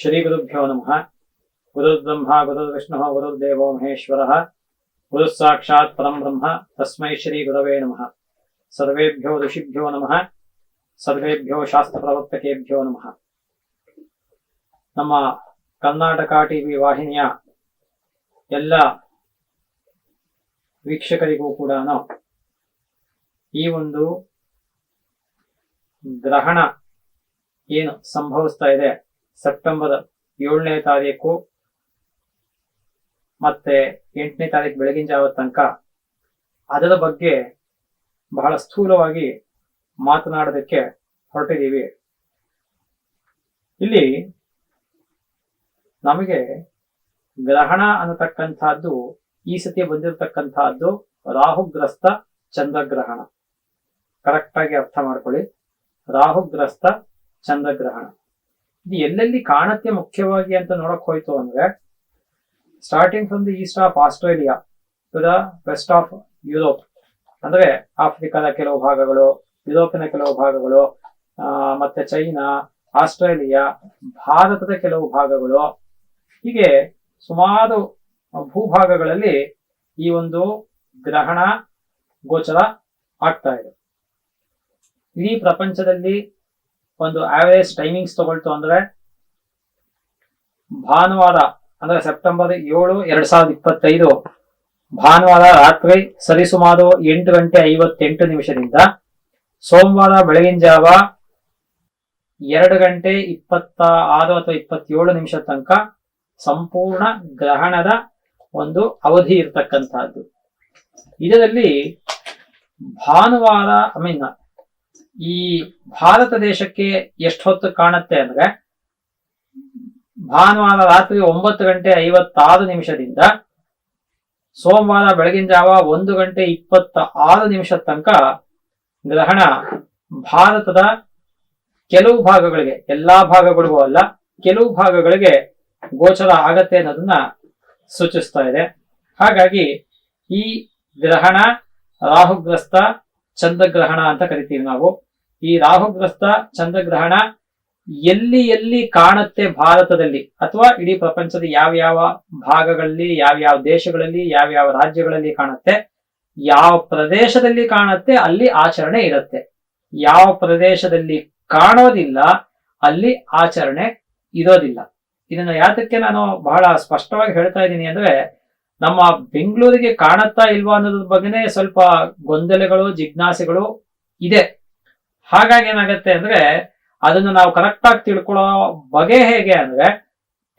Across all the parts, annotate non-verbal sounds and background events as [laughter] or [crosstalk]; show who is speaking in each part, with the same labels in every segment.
Speaker 1: ಶ್ರೀಗುರುಭ್ಯೋ ನಮಃ ಗುರುರ್ಬ್ರಹ್ಮ ಗುರುರ್ವಿಷ್ಣು ಗುರುರ್ದೇವೋ ಮಹೇಶ್ವರ ಗುರು ಸಾಕ್ಷಾತ್ ಪರಂ ಬ್ರಹ್ಮ ತಸ್ಮೈ ಶ್ರೀ ಗುರವೇ ನಮಃ ಸರ್ವೇಭ್ಯೋ ಋಷಿಭ್ಯೋ ನಮಃ ಸರ್ವೇಭ್ಯೋ ಶಾಸ್ತ್ರ ಪ್ರವರ್ತಕೇಭ್ಯೋ ನಮಃ ನಮ್ಮ ಕರ್ನಾಟಕ ಟಿವಿ ವಾಹಿನಿಯ ಎಲ್ಲ ವೀಕ್ಷಕರಿಗೂ ಕೂಡ ಈ ಒಂದು ಗ್ರಹಣ ಏನು ಸಂಭವಿಸ್ತಾ ಇದೆ ಸೆಪ್ಟೆಂಬರ್ ಏಳನೇ ತಾರೀಕು ಮತ್ತೆ ಎಂಟನೇ ತಾರೀಕು ಬೆಳಗಿನ ಜಾವ ತನಕ ಅದರ ಬಗ್ಗೆ ಬಹಳ ಸ್ಥೂಲವಾಗಿ ಮಾತನಾಡೋದಕ್ಕೆ ಹೊರಟಿದ್ದೀವಿ. ಇಲ್ಲಿ ನಮಗೆ ಗ್ರಹಣ ಅನ್ನತಕ್ಕಂಥದ್ದು, ಈ ಸತಿ ಬಂದಿರತಕ್ಕಂತಹದ್ದು ರಾಹುಗ್ರಸ್ತ ಚಂದ್ರಗ್ರಹಣ. ಕರೆಕ್ಟಾಗಿ ಅರ್ಥ ಮಾಡ್ಕೊಳ್ಳಿ. ರಾಹುಗ್ರಸ್ತ ಚಂದ್ರಗ್ರಹಣ. ಇದು ಎಲ್ಲೆಲ್ಲಿ ಕಾಣತ್ತೆ ಮುಖ್ಯವಾಗಿ ಅಂತ ನೋಡಕ್ ಹೋಯ್ತು ಅಂದ್ರೆ starting from the east of Australia to the west of Europe ಅಂದ್ರೆ ಆಫ್ರಿಕಾದ ಕೆಲವು ಭಾಗಗಳು ಯುರೋಪಿನ ಕೆಲವು ಭಾಗಗಳು ಮತ್ತೆ ಚೈನಾ, ಆಸ್ಟ್ರೇಲಿಯಾ, ಭಾರತದ ಕೆಲವು ಭಾಗಗಳು. ಹೀಗೆ ಸುಮಾರು ಭೂಭಾಗಗಳಲ್ಲಿ ಈ ಒಂದು ಗ್ರಹಣ, ಗೋಚರ ಆಗ್ತಾ ಇದೆ. ಇಡೀ ಪ್ರಪಂಚದಲ್ಲಿ ಒಂದು ಆವರೇಜ್ ಟೈಮಿಂಗ್ಸ್ ತಗೊಳ್ತು ಅಂದ್ರೆ ಭಾನುವಾರ, ಅಂದ್ರೆ ಸೆಪ್ಟೆಂಬರ್ ಏಳು ಎರಡ್ ಸಾವಿರದ ಇಪ್ಪತ್ತೈದು, ಭಾನುವಾರ ರಾತ್ರಿ ಸರಿಸುಮಾರು ಎಂಟು ಗಂಟೆ ಐವತ್ತೆಂಟು ನಿಮಿಷದಿಂದ ಸೋಮವಾರ ಬೆಳಗಿನ ಜಾವ ಎರಡು ಗಂಟೆ ಇಪ್ಪತ್ತ ಆರು ಅಥವಾ ಇಪ್ಪತ್ತೇಳು ನಿಮಿಷ ತನಕ ಸಂಪೂರ್ಣ ಗ್ರಹಣದ ಒಂದು ಅವಧಿ ಇರತಕ್ಕಂತಹದ್ದು ಇದರಲ್ಲಿ ಭಾನುವಾರ ಐ ಮೀನ್ ಈ ಭಾರತ ದೇಶಕ್ಕೆ ಎಷ್ಟು ಹೊತ್ತು ಕಾಣುತ್ತೆ ಅಂದ್ರೆ ಭಾನುವಾರ ರಾತ್ರಿ ಒಂಬತ್ತು ಗಂಟೆ ಐವತ್ತಾರು ನಿಮಿಷದಿಂದ ಸೋಮವಾರ ಬೆಳಗಿನ ಜಾವ ಒಂದು ಗಂಟೆ ಇಪ್ಪತ್ತ ಆರು ನಿಮಿಷ ತನಕ ಗ್ರಹಣ ಭಾರತದ ಕೆಲವು ಭಾಗಗಳಿಗೆ, ಎಲ್ಲಾ ಭಾಗಗಳಿಗೂ ಅಲ್ಲ, ಕೆಲವು ಭಾಗಗಳಿಗೆ ಗೋಚರ ಆಗತ್ತೆ ಅನ್ನೋದನ್ನ ಸೂಚಿಸ್ತಾ ಇದೆ. ಹಾಗಾಗಿ ಈ ಗ್ರಹಣ ರಾಹುಗ್ರಸ್ತ ಚಂದ್ರಗ್ರಹಣ ಅಂತ ಕರಿತೀವಿ ನಾವು. ಈ ರಾಹುಗ್ರಸ್ತ ಚಂದ್ರಗ್ರಹಣ ಎಲ್ಲಿ ಎಲ್ಲಿ ಕಾಣುತ್ತೆ ಭಾರತದಲ್ಲಿ ಅಥವಾ ಇಡೀ ಪ್ರಪಂಚದ ಯಾವ ಯಾವ ಭಾಗಗಳಲ್ಲಿ, ಯಾವ ಯಾವ ದೇಶಗಳಲ್ಲಿ, ಯಾವ ಯಾವ ರಾಜ್ಯಗಳಲ್ಲಿ ಕಾಣುತ್ತೆ? ಯಾವ ಪ್ರದೇಶದಲ್ಲಿ ಕಾಣುತ್ತೆ? ಅಲ್ಲಿ ಆಚರಣೆ ಇರುತ್ತೆ. ಯಾವ ಪ್ರದೇಶದಲ್ಲಿ ಕಾಣೋದಿಲ್ಲ, ಅಲ್ಲಿ ಆಚರಣೆ ಇರೋದಿಲ್ಲ. ಇದನ್ನ ಯಾತಕ್ಕೆ ನಾನು ಬಹಳ ಸ್ಪಷ್ಟವಾಗಿ ಹೇಳ್ತಾ ಇದ್ದೀನಿ ಅಂದ್ರೆ, ನಮ್ಮ ಬೆಂಗಳೂರಿಗೆ ಕಾಣುತ್ತಾ ಇಲ್ವಾ ಅನ್ನೋದ್ರ ಬಗ್ಗೆನೇ ಸ್ವಲ್ಪ ಗೊಂದಲಗಳು, ಜಿಜ್ಞಾಸೆಗಳು ಇದೆ. ಹಾಗಾಗಿ ಏನಾಗತ್ತೆ ಅಂದ್ರೆ ಅದನ್ನು ನಾವು ಕರೆಕ್ಟ್ ಆಗಿ ತಿಳ್ಕೊಳ್ಳೋ ಬಗೆ ಹೇಗೆ ಅಂದ್ರೆ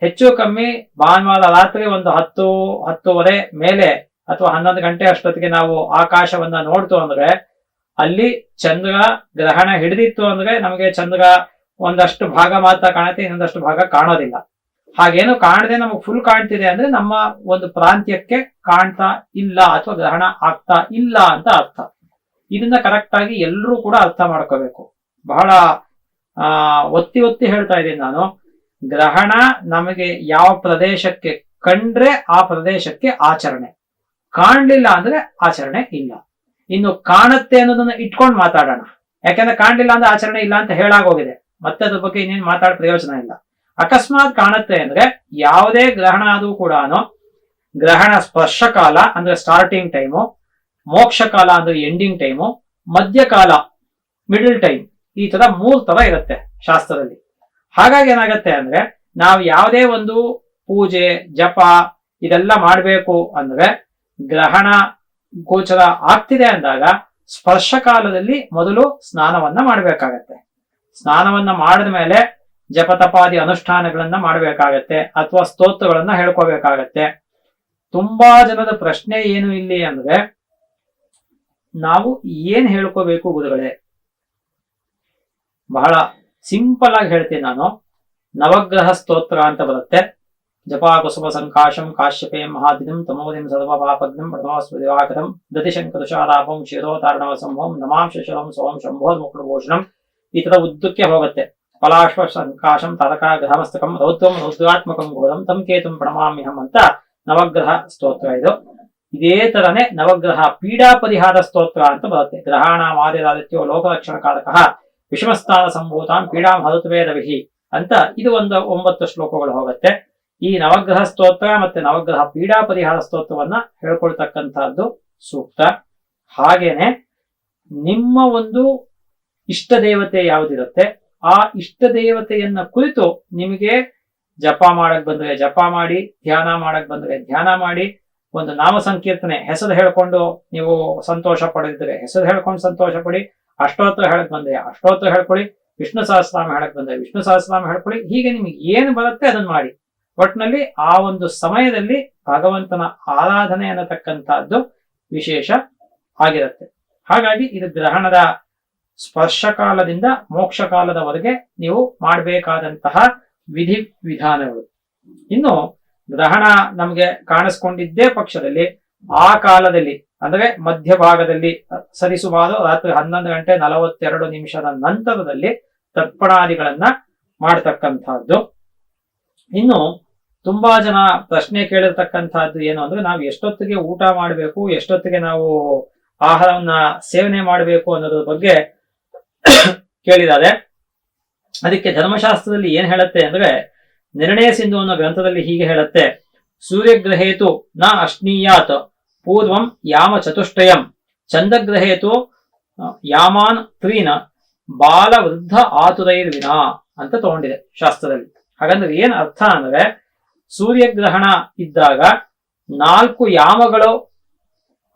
Speaker 1: ಹೆಚ್ಚು ಕಮ್ಮಿ ಭಾನುವಾರ ರಾತ್ರಿ ಒಂದು ಹತ್ತು, ಹತ್ತುವರೆ ಮೇಲೆ ಅಥವಾ ಹನ್ನೊಂದು ಗಂಟೆ ಅಷ್ಟೊತ್ತಿಗೆ ನಾವು ಆಕಾಶವನ್ನ ನೋಡ್ತು ಅಂದ್ರೆ ಅಲ್ಲಿ ಚಂದ್ರ ಗ್ರಹಣ ಹಿಡಿದಿತ್ತು ಅಂದ್ರೆ ನಮಗೆ ಚಂದ್ರ ಒಂದಷ್ಟು ಭಾಗ ಮಾತ್ರ ಕಾಣುತ್ತೆ, ಇನ್ನೊಂದಷ್ಟು ಭಾಗ ಕಾಣೋದಿಲ್ಲ. ಹಾಗೇನು ಕಾಣದೆ ನಮಗೆ ಫುಲ್ ಕಾಣ್ತಿದೆ ಅಂದ್ರೆ ನಮ್ಮ ಒಂದು ಪ್ರಾಂತ್ಯಕ್ಕೆ ಕಾಣ್ತಾ ಇಲ್ಲ ಅಥವಾ ಗ್ರಹಣ ಆಗ್ತಾ ಇಲ್ಲ ಅಂತ ಅರ್ಥ. ಇದನ್ನ ಕರೆಕ್ಟ್ ಆಗಿ ಎಲ್ಲರೂ ಕೂಡ ಅರ್ಥ ಮಾಡ್ಕೋಬೇಕು. ಬಹಳ, ಆ, ಒತ್ತಿ ಒತ್ತಿ ಹೇಳ್ತಾ ಇದ್ದೀನಿ ನಾನು. ಗ್ರಹಣ ನಮಗೆ ಯಾವ ಪ್ರದೇಶಕ್ಕೆ ಕಂಡ್ರೆ ಆ ಪ್ರದೇಶಕ್ಕೆ ಆಚರಣೆ. ಕಾಣ್ಲಿಲ್ಲ ಅಂದ್ರೆ ಆಚರಣೆ ಇಲ್ಲ. ಇನ್ನು ಕಾಣುತ್ತೆ ಅನ್ನೋದನ್ನ ಇಟ್ಕೊಂಡು ಮಾತಾಡೋಣ. ಯಾಕಂದ್ರೆ ಕಾಣ್ಲಿಲ್ಲ ಅಂದ್ರೆ ಆಚರಣೆ ಇಲ್ಲ ಅಂತ ಹೇಳಾಗೋಗಿದೆ. ಮತ್ತೆ ಅದ್ರ ಬಗ್ಗೆ ಇನ್ನೇನು ಮಾತಾಡ ಪ್ರಯೋಜನ ಇಲ್ಲ. ಅಕಸ್ಮಾತ್ ಕಾಣುತ್ತೆ ಅಂದ್ರೆ ಯಾವುದೇ ಗ್ರಹಣ ಆದ್ರೂ ಕೂಡ ಗ್ರಹಣ ಸ್ಪರ್ಶ ಕಾಲ ಅಂದ್ರೆ ಸ್ಟಾರ್ಟಿಂಗ್ ಟೈಮು ಮೋಕ್ಷ ಕಾಲ ಅಂದ್ರೆ ಎಂಡಿಂಗ್ ಟೈಮು ಮಧ್ಯಕಾಲ ಮಿಡಲ್ ಟೈಮ್ ಈ ತರ ಮೂರ್ ತರ ಇರುತ್ತೆ ಶಾಸ್ತ್ರದಲ್ಲಿ. ಹಾಗಾಗಿ ಏನಾಗತ್ತೆ ಅಂದ್ರೆ, ನಾವು ಯಾವುದೇ ಒಂದು ಪೂಜೆ, ಜಪ ಇದೆಲ್ಲ ಮಾಡಬೇಕು ಅಂದ್ರೆ ಗ್ರಹಣ ಗೋಚರ ಆಗ್ತಿದೆ ಅಂದಾಗ ಸ್ಪರ್ಶ ಕಾಲದಲ್ಲಿ ಮೊದಲು ಸ್ನಾನವನ್ನ ಮಾಡಬೇಕಾಗತ್ತೆ. ಸ್ನಾನವನ್ನ ಮಾಡಿದ ಮೇಲೆ ಜಪತಪಾದಿ ಅನುಷ್ಠಾನಗಳನ್ನ ಮಾಡಬೇಕಾಗತ್ತೆ ಅಥವಾ ಸ್ತೋತ್ರಗಳನ್ನ ಹೇಳ್ಕೋಬೇಕಾಗತ್ತೆ. ತುಂಬಾ ಜನದ ಪ್ರಶ್ನೆ ಏನು ಇಲ್ಲಿ ಅಂದ್ರೆ ನಾವು ಏನ್ ಹೇಳ್ಕೋಬೇಕು ಗುರುಗಳೇ? ಬಹಳ ಸಿಂಪಲ್ ಆಗಿ ಹೇಳ್ತೀನಿ ನಾನು. ನವಗ್ರಹ ಸ್ತೋತ್ರ ಅಂತ ಬರುತ್ತೆ. ಜಪಾ ಕುಸುಮ ಸಂಕಾಶಂ ಕಾಶ್ಯಪೇ ಮಹಾದಿನಂ ತಮೋದಿಂ ಸರ್ವಪಾಪಗ್ನಂ ಪ್ರಥಮಸ್ವದಿವಾಕರಂ ದತಿಶಂಕ ತುಷಾರಾಪಂ ಶಿರೋತಾರಣವ ಸಂಭವಂ ನಮಾಂಶ ಶಿವಂ ಸೋಂ ಶಂಭೋದ್ ಮುಕುಳಭೂಷಣಂ ಈ ತರ ಉದ್ದಕ್ಕೆ ಹೋಗುತ್ತೆ. ಪಲಾಶ್ವ ಸಂಕಾಶಂ ತರಕ ಗ್ರಹಮಸ್ತಕಂ ರೌದ್ರಂ ರೌದ್ರಾತ್ಮಕಂ ಘೋರಂ ತಂ ಕೇತುಂ ಪ್ರಣಮಾಮ್ಯಹಂ ಅಂತ ನವಗ್ರಹ ಸ್ತೋತ್ರ ಇದು. ಇದೇ ತರನೇ ನವಗ್ರಹ ಪೀಡಾ ಪರಿಹಾರ ಸ್ತೋತ್ರ ಅಂತ ಬರುತ್ತೆ. ಗ್ರಹಾಣ ಲೋಕಲಕ್ಷಣ ಕಾರಕ ವಿಷಮಸ್ಥಾನ ಸಂಭೂತಾಂ ಪೀಡಾಂ ಹರುತವೇ ರವಿಹಿ ಅಂತ ಇದು ಒಂದು ಒಂಬತ್ತು ಶ್ಲೋಕಗಳು ಹೋಗುತ್ತೆ. ಈ ನವಗ್ರಹ ಸ್ತೋತ್ರ ಮತ್ತೆ ನವಗ್ರಹ ಪೀಡಾ ಪರಿಹಾರ ಸ್ತೋತ್ರವನ್ನ ಹೇಳ್ಕೊಳ್ತಕ್ಕಂತಹದ್ದು ಸೂಕ್ತ. ಹಾಗೇನೆ ನಿಮ್ಮ ಒಂದು ಇಷ್ಟ ದೇವತೆ ಯಾವುದಿರುತ್ತೆ, ಆ ಇಷ್ಟ ದೇವತೆಯನ್ನ ಕುರಿತು ನಿಮಗೆ ಜಪ ಮಾಡಕ್ ಬಂದ್ರೆ ಜಪ ಮಾಡಿ, ಧ್ಯಾನ ಮಾಡಕ್ ಬಂದ್ರೆ ಧ್ಯಾನ ಮಾಡಿ ಒಂದು ನಾಮ ಸಂಕೀರ್ತನೆ ಹೆಸರು ಹೇಳ್ಕೊಂಡು ನೀವು ಸಂತೋಷ ಪಡೆದಿದ್ರೆ ಹೆಸರು ಹೇಳ್ಕೊಂಡು ಸಂತೋಷ ಪಡಿ, ಅಷ್ಟೋತ್ರ ಹೇಳಕ್ ಬಂದ್ರೆ ಅಷ್ಟೋತ್ರ ಹೇಳ್ಕೊಳ್ಳಿ ವಿಷ್ಣು ಸಹಸ್ರನಾಮ ಹೇಳಕ್ ಬಂದ್ರೆ ವಿಷ್ಣು ಸಹಸ್ರನಾಮ ಹೇಳ್ಕೊಳ್ಳಿ ಹೀಗೆ ನಿಮಗೆ ಏನು ಬರುತ್ತೆ ಅದನ್ನ ಮಾಡಿ. ಒಟ್ನಲ್ಲಿ ಆ ಒಂದು ಸಮಯದಲ್ಲಿ ಭಗವಂತನ ಆರಾಧನೆ ಅನ್ನತಕ್ಕಂಥದ್ದು ವಿಶೇಷ ಆಗಿರುತ್ತೆ. ಹಾಗಾಗಿ ಇದು ಗ್ರಹಣದ ಮೋಕ್ಷ ಕಾಲದವರೆಗೆ ನೀವು ಮಾಡಬೇಕಾದಂತಹ ವಿಧಿ ವಿಧಾನಗಳು ಇನ್ನು ಗ್ರಹಣ ನಮಗೆ ಕಾಣಿಸ್ಕೊಂಡಿದ್ದೇ ಪಕ್ಷದಲ್ಲಿ ಆ ಕಾಲದಲ್ಲಿ, ಅಂದ್ರೆ ಮಧ್ಯಭಾಗದಲ್ಲಿ ಸರಿಸುಮಾರು ರಾತ್ರಿ ಹನ್ನೊಂದು ಗಂಟೆ ನಲವತ್ತೆರಡು ನಿಮಿಷದ ನಂತರದಲ್ಲಿ ತರ್ಪಣಾದಿಗಳನ್ನ ಮಾಡ್ತಕ್ಕಂಥದ್ದು. ಇನ್ನು ತುಂಬಾ ಜನ ಪ್ರಶ್ನೆ ಕೇಳಿರ್ತಕ್ಕಂಥದ್ದು ಏನು ಅಂದ್ರೆ ನಾವು ಎಷ್ಟೊತ್ತಿಗೆ ಊಟ ಮಾಡಬೇಕು, ಎಷ್ಟೊತ್ತಿಗೆ ನಾವು ಆಹಾರವನ್ನ ಸೇವನೆ ಮಾಡಬೇಕು ಅನ್ನೋದ್ರ ಬಗ್ಗೆ ಕೇಳಿದ್ದಾರೆ ಅದಕ್ಕೆ ಧರ್ಮಶಾಸ್ತ್ರದಲ್ಲಿ ಏನ್ ಹೇಳುತ್ತೆ ಅಂದ್ರೆ ನಿರ್ಣಯ ಸಿಂಧು ಅನ್ನೋ ಗ್ರಂಥದಲ್ಲಿ ಹೀಗೆ ಹೇಳುತ್ತೆ. ಸೂರ್ಯಗ್ರಹೇತು ನ ಅಶ್ನೀಯಾತ್ ಪೂರ್ವಂ ಯಾಮ ಚತುಷ್ಟಯಂ. ಚಂದ್ರಗ್ರಹೇತು ಯಾಮಾನ್ ತ್ರೀನ ಬಾಲ ವೃದ್ಧ ಆತುರೈರ್ವಿನ ಅಂತ ತಗೊಂಡಿದೆ ಶಾಸ್ತ್ರದಲ್ಲಿ. ಹಾಗಂದ್ರೆ ಏನ್ ಅರ್ಥ ಅಂದ್ರೆ ಸೂರ್ಯಗ್ರಹಣ ಇದ್ದಾಗ ನಾಲ್ಕು ಯಾಮಗಳು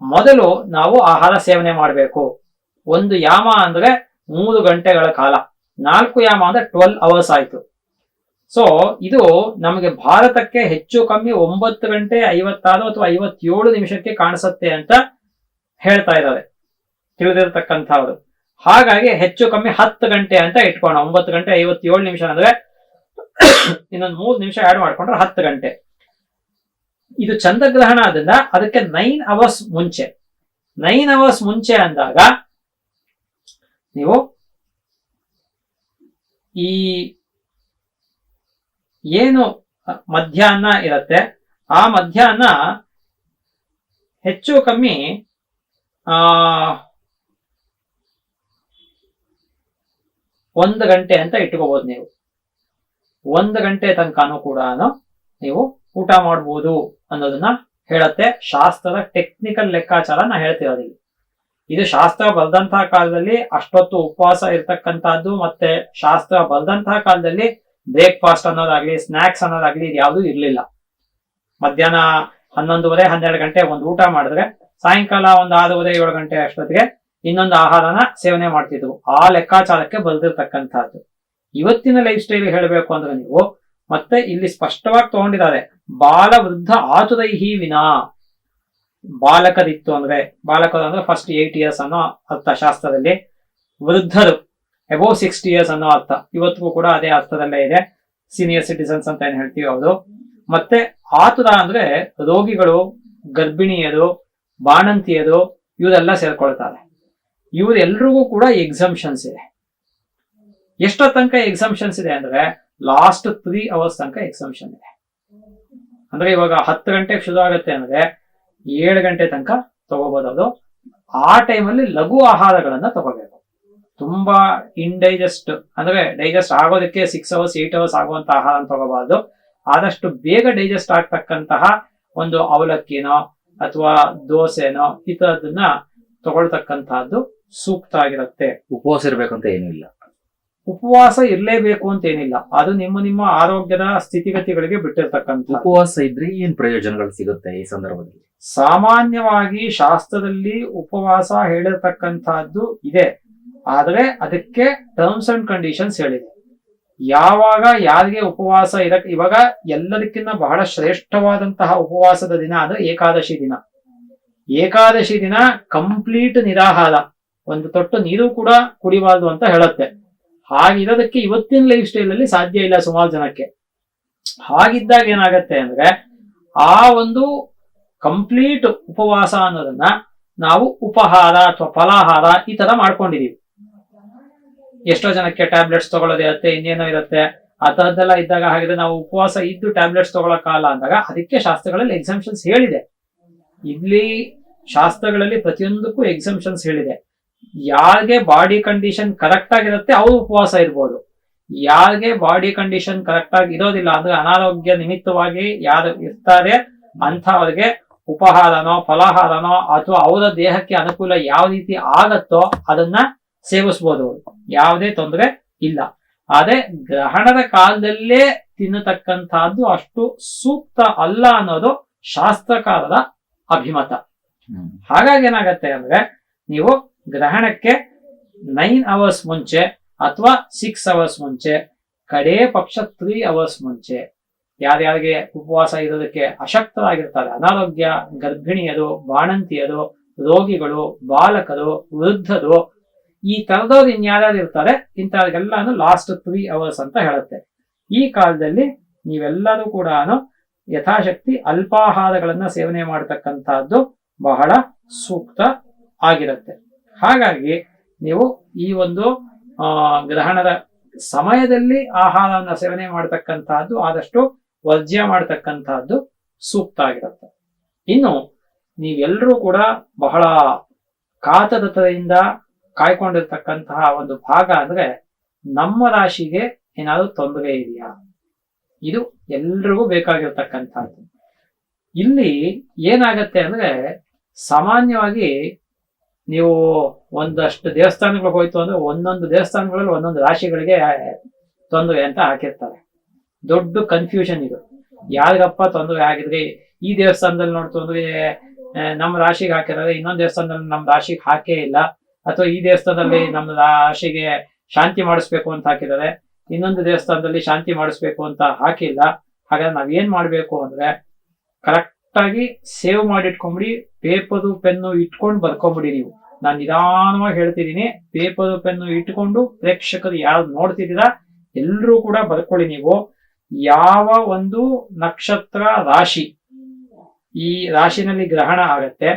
Speaker 1: ಮೊದಲು ನಾವು ಆಹಾರ ಸೇವನೆ ಮಾಡಬೇಕು. ಒಂದು ಯಾಮ ಅಂದ್ರೆ ಮೂರು ಗಂಟೆಗಳ ಕಾಲ. ನಾಲ್ಕು ಯಾಮ ಅಂದ್ರೆ ಟ್ವೆಲ್ ಅವರ್ಸ್ ಆಯ್ತು. ಸೊ ಇದು ನಮಗೆ ಭಾರತಕ್ಕೆ ಹೆಚ್ಚು ಕಮ್ಮಿ ಒಂಬತ್ತು ಗಂಟೆ ಐವತ್ತಾರು ಅಥವಾ ಐವತ್ತೇಳು ನಿಮಿಷಕ್ಕೆ ಕಾಣಿಸುತ್ತೆ ಅಂತ ಹೇಳ್ತಾ ಇದ್ದಾರೆ. ತಿಳಿದಿರತಕ್ಕಂಥವ್ರು. ಹಾಗಾಗಿ ಹೆಚ್ಚು ಕಮ್ಮಿ ಹತ್ತು ಗಂಟೆ ಅಂತ ಇಟ್ಕೋಣ ಒಂಬತ್ತು ಗಂಟೆ ಐವತ್ತೇಳು ನಿಮಿಷ ಅಂದ್ರೆ [coughs] ಇನ್ನೊಂದು ಮೂರು ನಿಮಿಷ ಆಡ್ ಮಾಡ್ಕೊಂಡ್ರೆ ಹತ್ತು ಗಂಟೆ. ಇದು ಚಂದ್ರಗ್ರಹಣ ಆದ್ರಿಂದ ಅದಕ್ಕೆ ನೈನ್ ಅವರ್ಸ್ ಮುಂಚೆ. ನೈನ್ ಅವರ್ಸ್ ಮುಂಚೆ ಅಂದಾಗ ನೀವು ಈ ಏನು ಮಧ್ಯಾಹ್ನ ಇರುತ್ತೆ. ಆ ಮಧ್ಯಾಹ್ನ ಹೆಚ್ಚು ಕಮ್ಮಿ, ಆ, ಒಂದು ಗಂಟೆ ಅಂತ ಇಟ್ಕೋಬಹುದು ನೀವು. ಒಂದು ಗಂಟೆ ತನಕನೂ ಕೂಡ ನೀವು ಊಟ ಮಾಡ್ಬೋದು ಅನ್ನೋದನ್ನ ಹೇಳತ್ತೆ. ಶಾಸ್ತ್ರದ ಟೆಕ್ನಿಕಲ್ ಲೆಕ್ಕಾಚಾರ ನಾ ಹೇಳ್ತಿರೋದು ಇದು ಶಾಸ್ತ್ರ ಬರೆದಂತಹ ಕಾಲದಲ್ಲಿ ಅಷ್ಟೊತ್ತು ಉಪವಾಸ ಇರ್ತಕ್ಕಂಥದ್ದು ಮತ್ತೆ ಶಾಸ್ತ್ರ ಬರೆದಂತಹ ಕಾಲದಲ್ಲಿ ಬ್ರೇಕ್ಫಾಸ್ಟ್ ಅನ್ನೋದಾಗ್ಲಿ ಸ್ನಾಕ್ಸ್ ಅನ್ನೋದಾಗ್ಲಿ ಇದು ಯಾವುದು ಇರಲಿಲ್ಲ. ಮಧ್ಯಾಹ್ನ ಹನ್ನೊಂದುವರೆ, ಹನ್ನೆರಡು ಗಂಟೆ ಒಂದು ಊಟ ಮಾಡಿದ್ರೆ, ಸಾಯಂಕಾಲ ಒಂದು ಆರೂವರೆ, ಏಳು ಗಂಟೆ ಅಷ್ಟೊತ್ತಿಗೆ ಇನ್ನೊಂದು ಆಹಾರನ ಸೇವನೆ ಮಾಡ್ತಿದ್ವು. ಆ ಲೆಕ್ಕಾಚಾರಕ್ಕೆ ಬರೆದಿರ್ತಕ್ಕಂಥದ್ದು ಇವತ್ತಿನ ಲೈಫ್ ಸ್ಟೈಲ್ ಹೇಳಬೇಕು ಅಂದ್ರೆ ನೀವು, ಮತ್ತೆ ಇಲ್ಲಿ ಸ್ಪಷ್ಟವಾಗಿ ತಗೊಂಡಿದ್ದಾರೆ. ಬಾಲ ವೃದ್ಧ ಆತುರೈಹಿ ವಿನಾ. ಬಾಲಕರಿತ್ತು ಅಂದ್ರೆ, ಬಾಲಕರು ಅಂದ್ರೆ ಫಸ್ಟ್ ಏಟ್ ಇಯರ್ಸ್ ಅನ್ನೋ ಅರ್ಥ ಶಾಸ್ತ್ರದಲ್ಲಿ ವೃದ್ಧರು. ಅಬೌವ್ ಸಿಕ್ಸ್ಟಿ ಇಯರ್ಸ್ ಅನ್ನೋ ಅರ್ಥ. ಇವತ್ತಿಗೂ ಕೂಡ ಅದೇ ಅರ್ಥದಲ್ಲೇ ಇದೆ. ಸೀನಿಯರ್ ಸಿಟಿಸನ್ಸ್ ಅಂತ ಏನ್ ಹೇಳ್ತೀವಿ ಹೌದು ಮತ್ತೆ ಆತುರ ಅಂದ್ರೆ ರೋಗಿಗಳು, ಗರ್ಭಿಣಿಯರು, ಬಾಣಂತಿಯರು, ಇವರೆಲ್ಲ ಸೇರ್ಕೊಳ್ತಾರೆ. ಇವರೆಲ್ರಿಗೂ ಕೂಡ ಎಕ್ಸಾಮ್ಷನ್ಸ್ ಇದೆ. ಎಷ್ಟೋ ತನಕ ಎಕ್ಸಾಮ್ಷನ್ಸ್ ಇದೆ ಅಂದ್ರೆ ಲಾಸ್ಟ್ ತ್ರೀ ಅವರ್ಸ್ ತನಕ ಎಕ್ಸಾಮ್ಷನ್ ಇದೆ. ಅಂದ್ರೆ ಇವಾಗ ಹತ್ತು ಗಂಟೆಗೆ ಶುರು ಆಗುತ್ತೆ ಅಂದ್ರೆ ಏಳು ಗಂಟೆ ತನಕ ತಗೋಬಹುದು ಅದು ಆ ಟೈಮಲ್ಲಿ ಲಘು ಆಹಾರಗಳನ್ನ ತಗೋಬೇಕು. ತುಂಬಾ ಇಂಡೈಜೆಸ್ಟ್ ಅಂದ್ರೆ ಡೈಜೆಸ್ಟ್ ಆಗೋದಕ್ಕೆ ಸಿಕ್ಸ್ ಅವರ್ಸ್ ಏಟ್ ಅವರ್ಸ್ ಆಗುವಂತಹ ಆಹಾರ ತಗೋಬಾರ್ದು ಆದಷ್ಟು ಬೇಗ ಡೈಜೆಸ್ಟ್ ಆಗ್ತಕ್ಕಂತಹ ಒಂದು ಅವಲಕ್ಕಿನೋ ಅಥವಾ ದೋಸೆನೋ ಈ ತರದನ್ನ ತಗೊಳ್ತಕ್ಕಂತಹದ್ದು ಸೂಕ್ತ ಆಗಿರುತ್ತೆ.
Speaker 2: ಉಪವಾಸ ಇರ್ಬೇಕಂತ ಏನೂ ಇಲ್ಲ.
Speaker 1: ಉಪವಾಸ ಇರಲೇಬೇಕು ಅಂತ ಏನಿಲ್ಲ. ಅದು ನಿಮ್ಮ ನಿಮ್ಮ ಆರೋಗ್ಯದ ಸ್ಥಿತಿಗತಿಗಳಿಗೆ ಬಿಟ್ಟಿರ್ತಕ್ಕಂಥ
Speaker 2: ಉಪವಾಸ ಇದ್ರೆ ಏನ್ ಪ್ರಯೋಜನಗಳು ಸಿಗುತ್ತೆ ಈ ಸಂದರ್ಭದಲ್ಲಿ?
Speaker 1: ಸಾಮಾನ್ಯವಾಗಿ ಶಾಸ್ತ್ರದಲ್ಲಿ ಉಪವಾಸ ಹೇಳಿರ್ತಕ್ಕಂತಹದ್ದು ಇದೆ. ಆದ್ರೆ ಅದಕ್ಕೆ ಟರ್ಮ್ಸ್ ಅಂಡ್ ಕಂಡೀಷನ್ಸ್ ಹೇಳಿದೆ. ಯಾವಾಗ, ಯಾರಿಗೆ ಉಪವಾಸ ಇರಕ್, ಇವಾಗ ಎಲ್ಲದಕ್ಕಿಂತ ಬಹಳ ಶ್ರೇಷ್ಠವಾದಂತಹ ಉಪವಾಸದ ದಿನ ಅಂದ್ರೆ ಏಕಾದಶಿ ದಿನ. ಏಕಾದಶಿ ದಿನ ಕಂಪ್ಲೀಟ್ ನಿರಾಹಾರ. ಒಂದು ತೊಟ್ಟು ನೀರು ಕೂಡ ಕುಡಿಬಾರ್ದು ಅಂತ ಹೇಳುತ್ತೆ. ಹಾಗಿರೋದಕ್ಕೆ ಇವತ್ತಿನ ಲೈಫ್ ಸ್ಟೈಲ್ ಅಲ್ಲಿ ಸಾಧ್ಯ ಇಲ್ಲ ಸುಮಾರು ಜನಕ್ಕೆ. ಹಾಗಿದ್ದಾಗ ಏನಾಗತ್ತೆ ಅಂದ್ರೆ ಆ ಒಂದು ಕಂಪ್ಲೀಟ್ ಉಪವಾಸ ಅನ್ನೋದನ್ನ ನಾವು ಉಪಹಾರ ಅಥವಾ ಫಲಾಹಾರ ಈ ತರ ಮಾಡ್ಕೊಂಡಿದೀವಿ. ಎಷ್ಟೋ ಜನಕ್ಕೆ ಟ್ಯಾಬ್ಲೆಟ್ಸ್ ತಗೊಳ್ಳೋದಿರುತ್ತೆ, ಇನ್ನೇನೋ ಇರುತ್ತೆ ತರದ್ದೆಲ್ಲ ಇದ್ದಾಗ ಹಾಗಿದ್ರೆ ನಾವು ಉಪವಾಸ ಇದ್ದು ಟ್ಯಾಬ್ಲೆಟ್ಸ್ ತಗೊಳ್ಳೋ ಕಾಲ ಅಂದಾಗ ಅದಕ್ಕೆ ಶಾಸ್ತ್ರಗಳಲ್ಲಿ ಎಕ್ಸಾಮ್ಷನ್ಸ್ ಹೇಳಿದೆ. ಇಲ್ಲಿ ಶಾಸ್ತ್ರಗಳಲ್ಲಿ ಪ್ರತಿಯೊಂದಕ್ಕೂ ಎಕ್ಸಾಮ್ಷನ್ಸ್ ಹೇಳಿದೆ. ಯಾರಿಗೆ ಬಾಡಿ ಕಂಡೀಷನ್ ಕರೆಕ್ಟ್ ಆಗಿರುತ್ತೆ ಅವ್ರು ಉಪವಾಸ ಇರ್ಬೋದು. ಯಾರಿಗೆ ಬಾಡಿ ಕಂಡೀಷನ್ ಕರೆಕ್ಟ್ ಆಗಿ ಇರೋದಿಲ್ಲ ಅಂದ್ರೆ ಅನಾರೋಗ್ಯ ನಿಮಿತ್ತವಾಗಿ ಯಾರು ಇರ್ತಾರೆ ಅಂಥವ್ರಿಗೆ ಉಪಹಾರನೋ, ಫಲಾಹಾರನೋ ಅಥವಾ ಅವರ ದೇಹಕ್ಕೆ ಅನುಕೂಲ ಯಾವ ರೀತಿ ಆಗತ್ತೋ ಅದನ್ನ ಸೇವಿಸ್ಬೋದು. ಅವರು ಯಾವುದೇ ತೊಂದರೆ ಇಲ್ಲ. ಆದ್ರೆ ಗ್ರಹಣದ ಕಾಲದಲ್ಲೇ ತಿನ್ನತಕ್ಕಂತಹದ್ದು ಅಷ್ಟು ಸೂಕ್ತ ಅಲ್ಲ ಅನ್ನೋದು ಶಾಸ್ತ್ರಕಾರದ ಅಭಿಮತ. ಹಾಗಾಗಿ ಏನಾಗತ್ತೆ ಅಂದ್ರೆ ನೀವು ಗ್ರಹಣಕ್ಕೆ ನೈನ್ ಅವರ್ಸ್ ಮುಂಚೆ ಅಥವಾ ಸಿಕ್ಸ್ ಅವರ್ಸ್ ಮುಂಚೆ ಕಡೇ ಪಕ್ಷ ತ್ರೀ ಅವರ್ಸ್ ಮುಂಚೆ ಯಾರ್ಯಾರಿಗೆ ಉಪವಾಸ ಇರೋದಕ್ಕೆ ಅಶಕ್ತರಾಗಿರ್ತಾರೆ. ಅನಾರೋಗ್ಯ ಗರ್ಭಿಣಿಯರು ಬಾಣಂತಿಯರು ರೋಗಿಗಳು ಬಾಲಕರು ವೃದ್ಧರು ಈ ತರದವ್ರು ಇನ್ಯಾರ್ಯಾರು ಇರ್ತಾರೆ, ಇಂಥವ್ರಿಗೆಲ್ಲಾನು ಲಾಸ್ಟ್ ತ್ರೀ ಅವರ್ಸ್ ಅಂತ ಹೇಳುತ್ತೆ. ಈ ಕಾಲದಲ್ಲಿ ನೀವೆಲ್ಲರೂ ಕೂಡ ಯಥಾಶಕ್ತಿ ಅಲ್ಪಾಹಾರಗಳನ್ನ ಸೇವನೆ ಮಾಡತಕ್ಕಂತಹದ್ದು ಬಹಳ ಸೂಕ್ತ ಆಗಿರುತ್ತೆ. ಹಾಗಾಗಿ ನೀವು ಈ ಒಂದು ಗ್ರಹಣದ ಸಮಯದಲ್ಲಿ ಆಹಾರವನ್ನು ಸೇವನೆ ಮಾಡತಕ್ಕಂತಹದ್ದು ಆದಷ್ಟು ವರ್ಜ್ಯ ಮಾಡತಕ್ಕಂತಹದ್ದು ಸೂಕ್ತ ಆಗಿರುತ್ತೆ. ಇನ್ನು ನೀವೆಲ್ಲರೂ ಕೂಡ ಬಹಳ ಕಾತರತೆಯಿಂದ ಕಾಯ್ಕೊಂಡಿರ್ತಕ್ಕಂತಹ ಒಂದು ಭಾಗ ಅಂದ್ರೆ ನಮ್ಮ ರಾಶಿಗೆ ಏನಾದ್ರು ತೊಂದರೆ ಇದೆಯಾ? ಇದು ಎಲ್ರಿಗೂ ಬೇಕಾಗಿರ್ತಕ್ಕಂಥದ್ದು. ಇಲ್ಲಿ ಏನಾಗತ್ತೆ ಅಂದ್ರೆ ಸಾಮಾನ್ಯವಾಗಿ ನೀವು ಒಂದಷ್ಟು ದೇವಸ್ಥಾನಗಳಿಗೆ ಹೋಯ್ತು ಅಂದ್ರೆ ಒಂದೊಂದು ದೇವಸ್ಥಾನಗಳಲ್ಲಿ ಒಂದೊಂದು ರಾಶಿಗಳಿಗೆ ತೊಂದರೆ ಅಂತ ಹಾಕಿರ್ತಾರೆ. ದೊಡ್ಡ ಕನ್ಫ್ಯೂಷನ್ ಇದು. ಯಾರಿಗಪ್ಪ ತೊಂದರೆ ಆಗಿದ್ರಿ? ಈ ದೇವಸ್ಥಾನದಲ್ಲಿ ನೋಡ್ತು ಅಂದ್ರೆ ನಮ್ಮ ರಾಶಿಗೆ ಹಾಕಿರೋದ್ರೆ ಇನ್ನೊಂದು ದೇವಸ್ಥಾನದಲ್ಲಿ ನಮ್ಮ ರಾಶಿಗೆ ಹಾಕೇ ಇಲ್ಲ. ಅಥವಾ ಈ ದೇವಸ್ಥಾನದಲ್ಲಿ ನಮ್ಮ ಆಶೆಗೆ ಶಾಂತಿ ಮಾಡಿಸ್ಬೇಕು ಅಂತ ಹಾಕಿದ್ದಾರೆ. ಇನ್ನೊಂದು ದೇವಸ್ಥಾನದಲ್ಲಿ ಶಾಂತಿ ಮಾಡಿಸ್ಬೇಕು ಅಂತ ಹಾಕಿಲ್ಲ. ಹಾಗಾದ್ರೆ ನಾವ್ ಏನ್ ಮಾಡ್ಬೇಕು ಅಂದ್ರೆ ಕರೆಕ್ಟ್ ಆಗಿ ಸೇವ್ ಮಾಡಿಟ್ಕೊಂಬಿಡಿ ಪೇಪರು ಪೆನ್ನು ಇಟ್ಕೊಂಡು ಬರ್ಕೊಂಬಿಡಿ ನೀವು. ನಾನು ನಿಧಾನವಾಗಿ ಹೇಳ್ತಿದ್ದೀನಿ ಪೇಪರು ಪೆನ್ನು ಇಟ್ಕೊಂಡು ಪ್ರೇಕ್ಷಕರು ಯಾರು ನೋಡ್ತಿದ್ದೀರಾ ಎಲ್ಲರೂ ಕೂಡ ಬರ್ಕೊಳ್ಳಿ ನೀವು. ಯಾವ ಒಂದು ನಕ್ಷತ್ರ ರಾಶಿ ಈ ರಾಶಿನಲ್ಲಿ ಗ್ರಹಣ ಆಗತ್ತೆ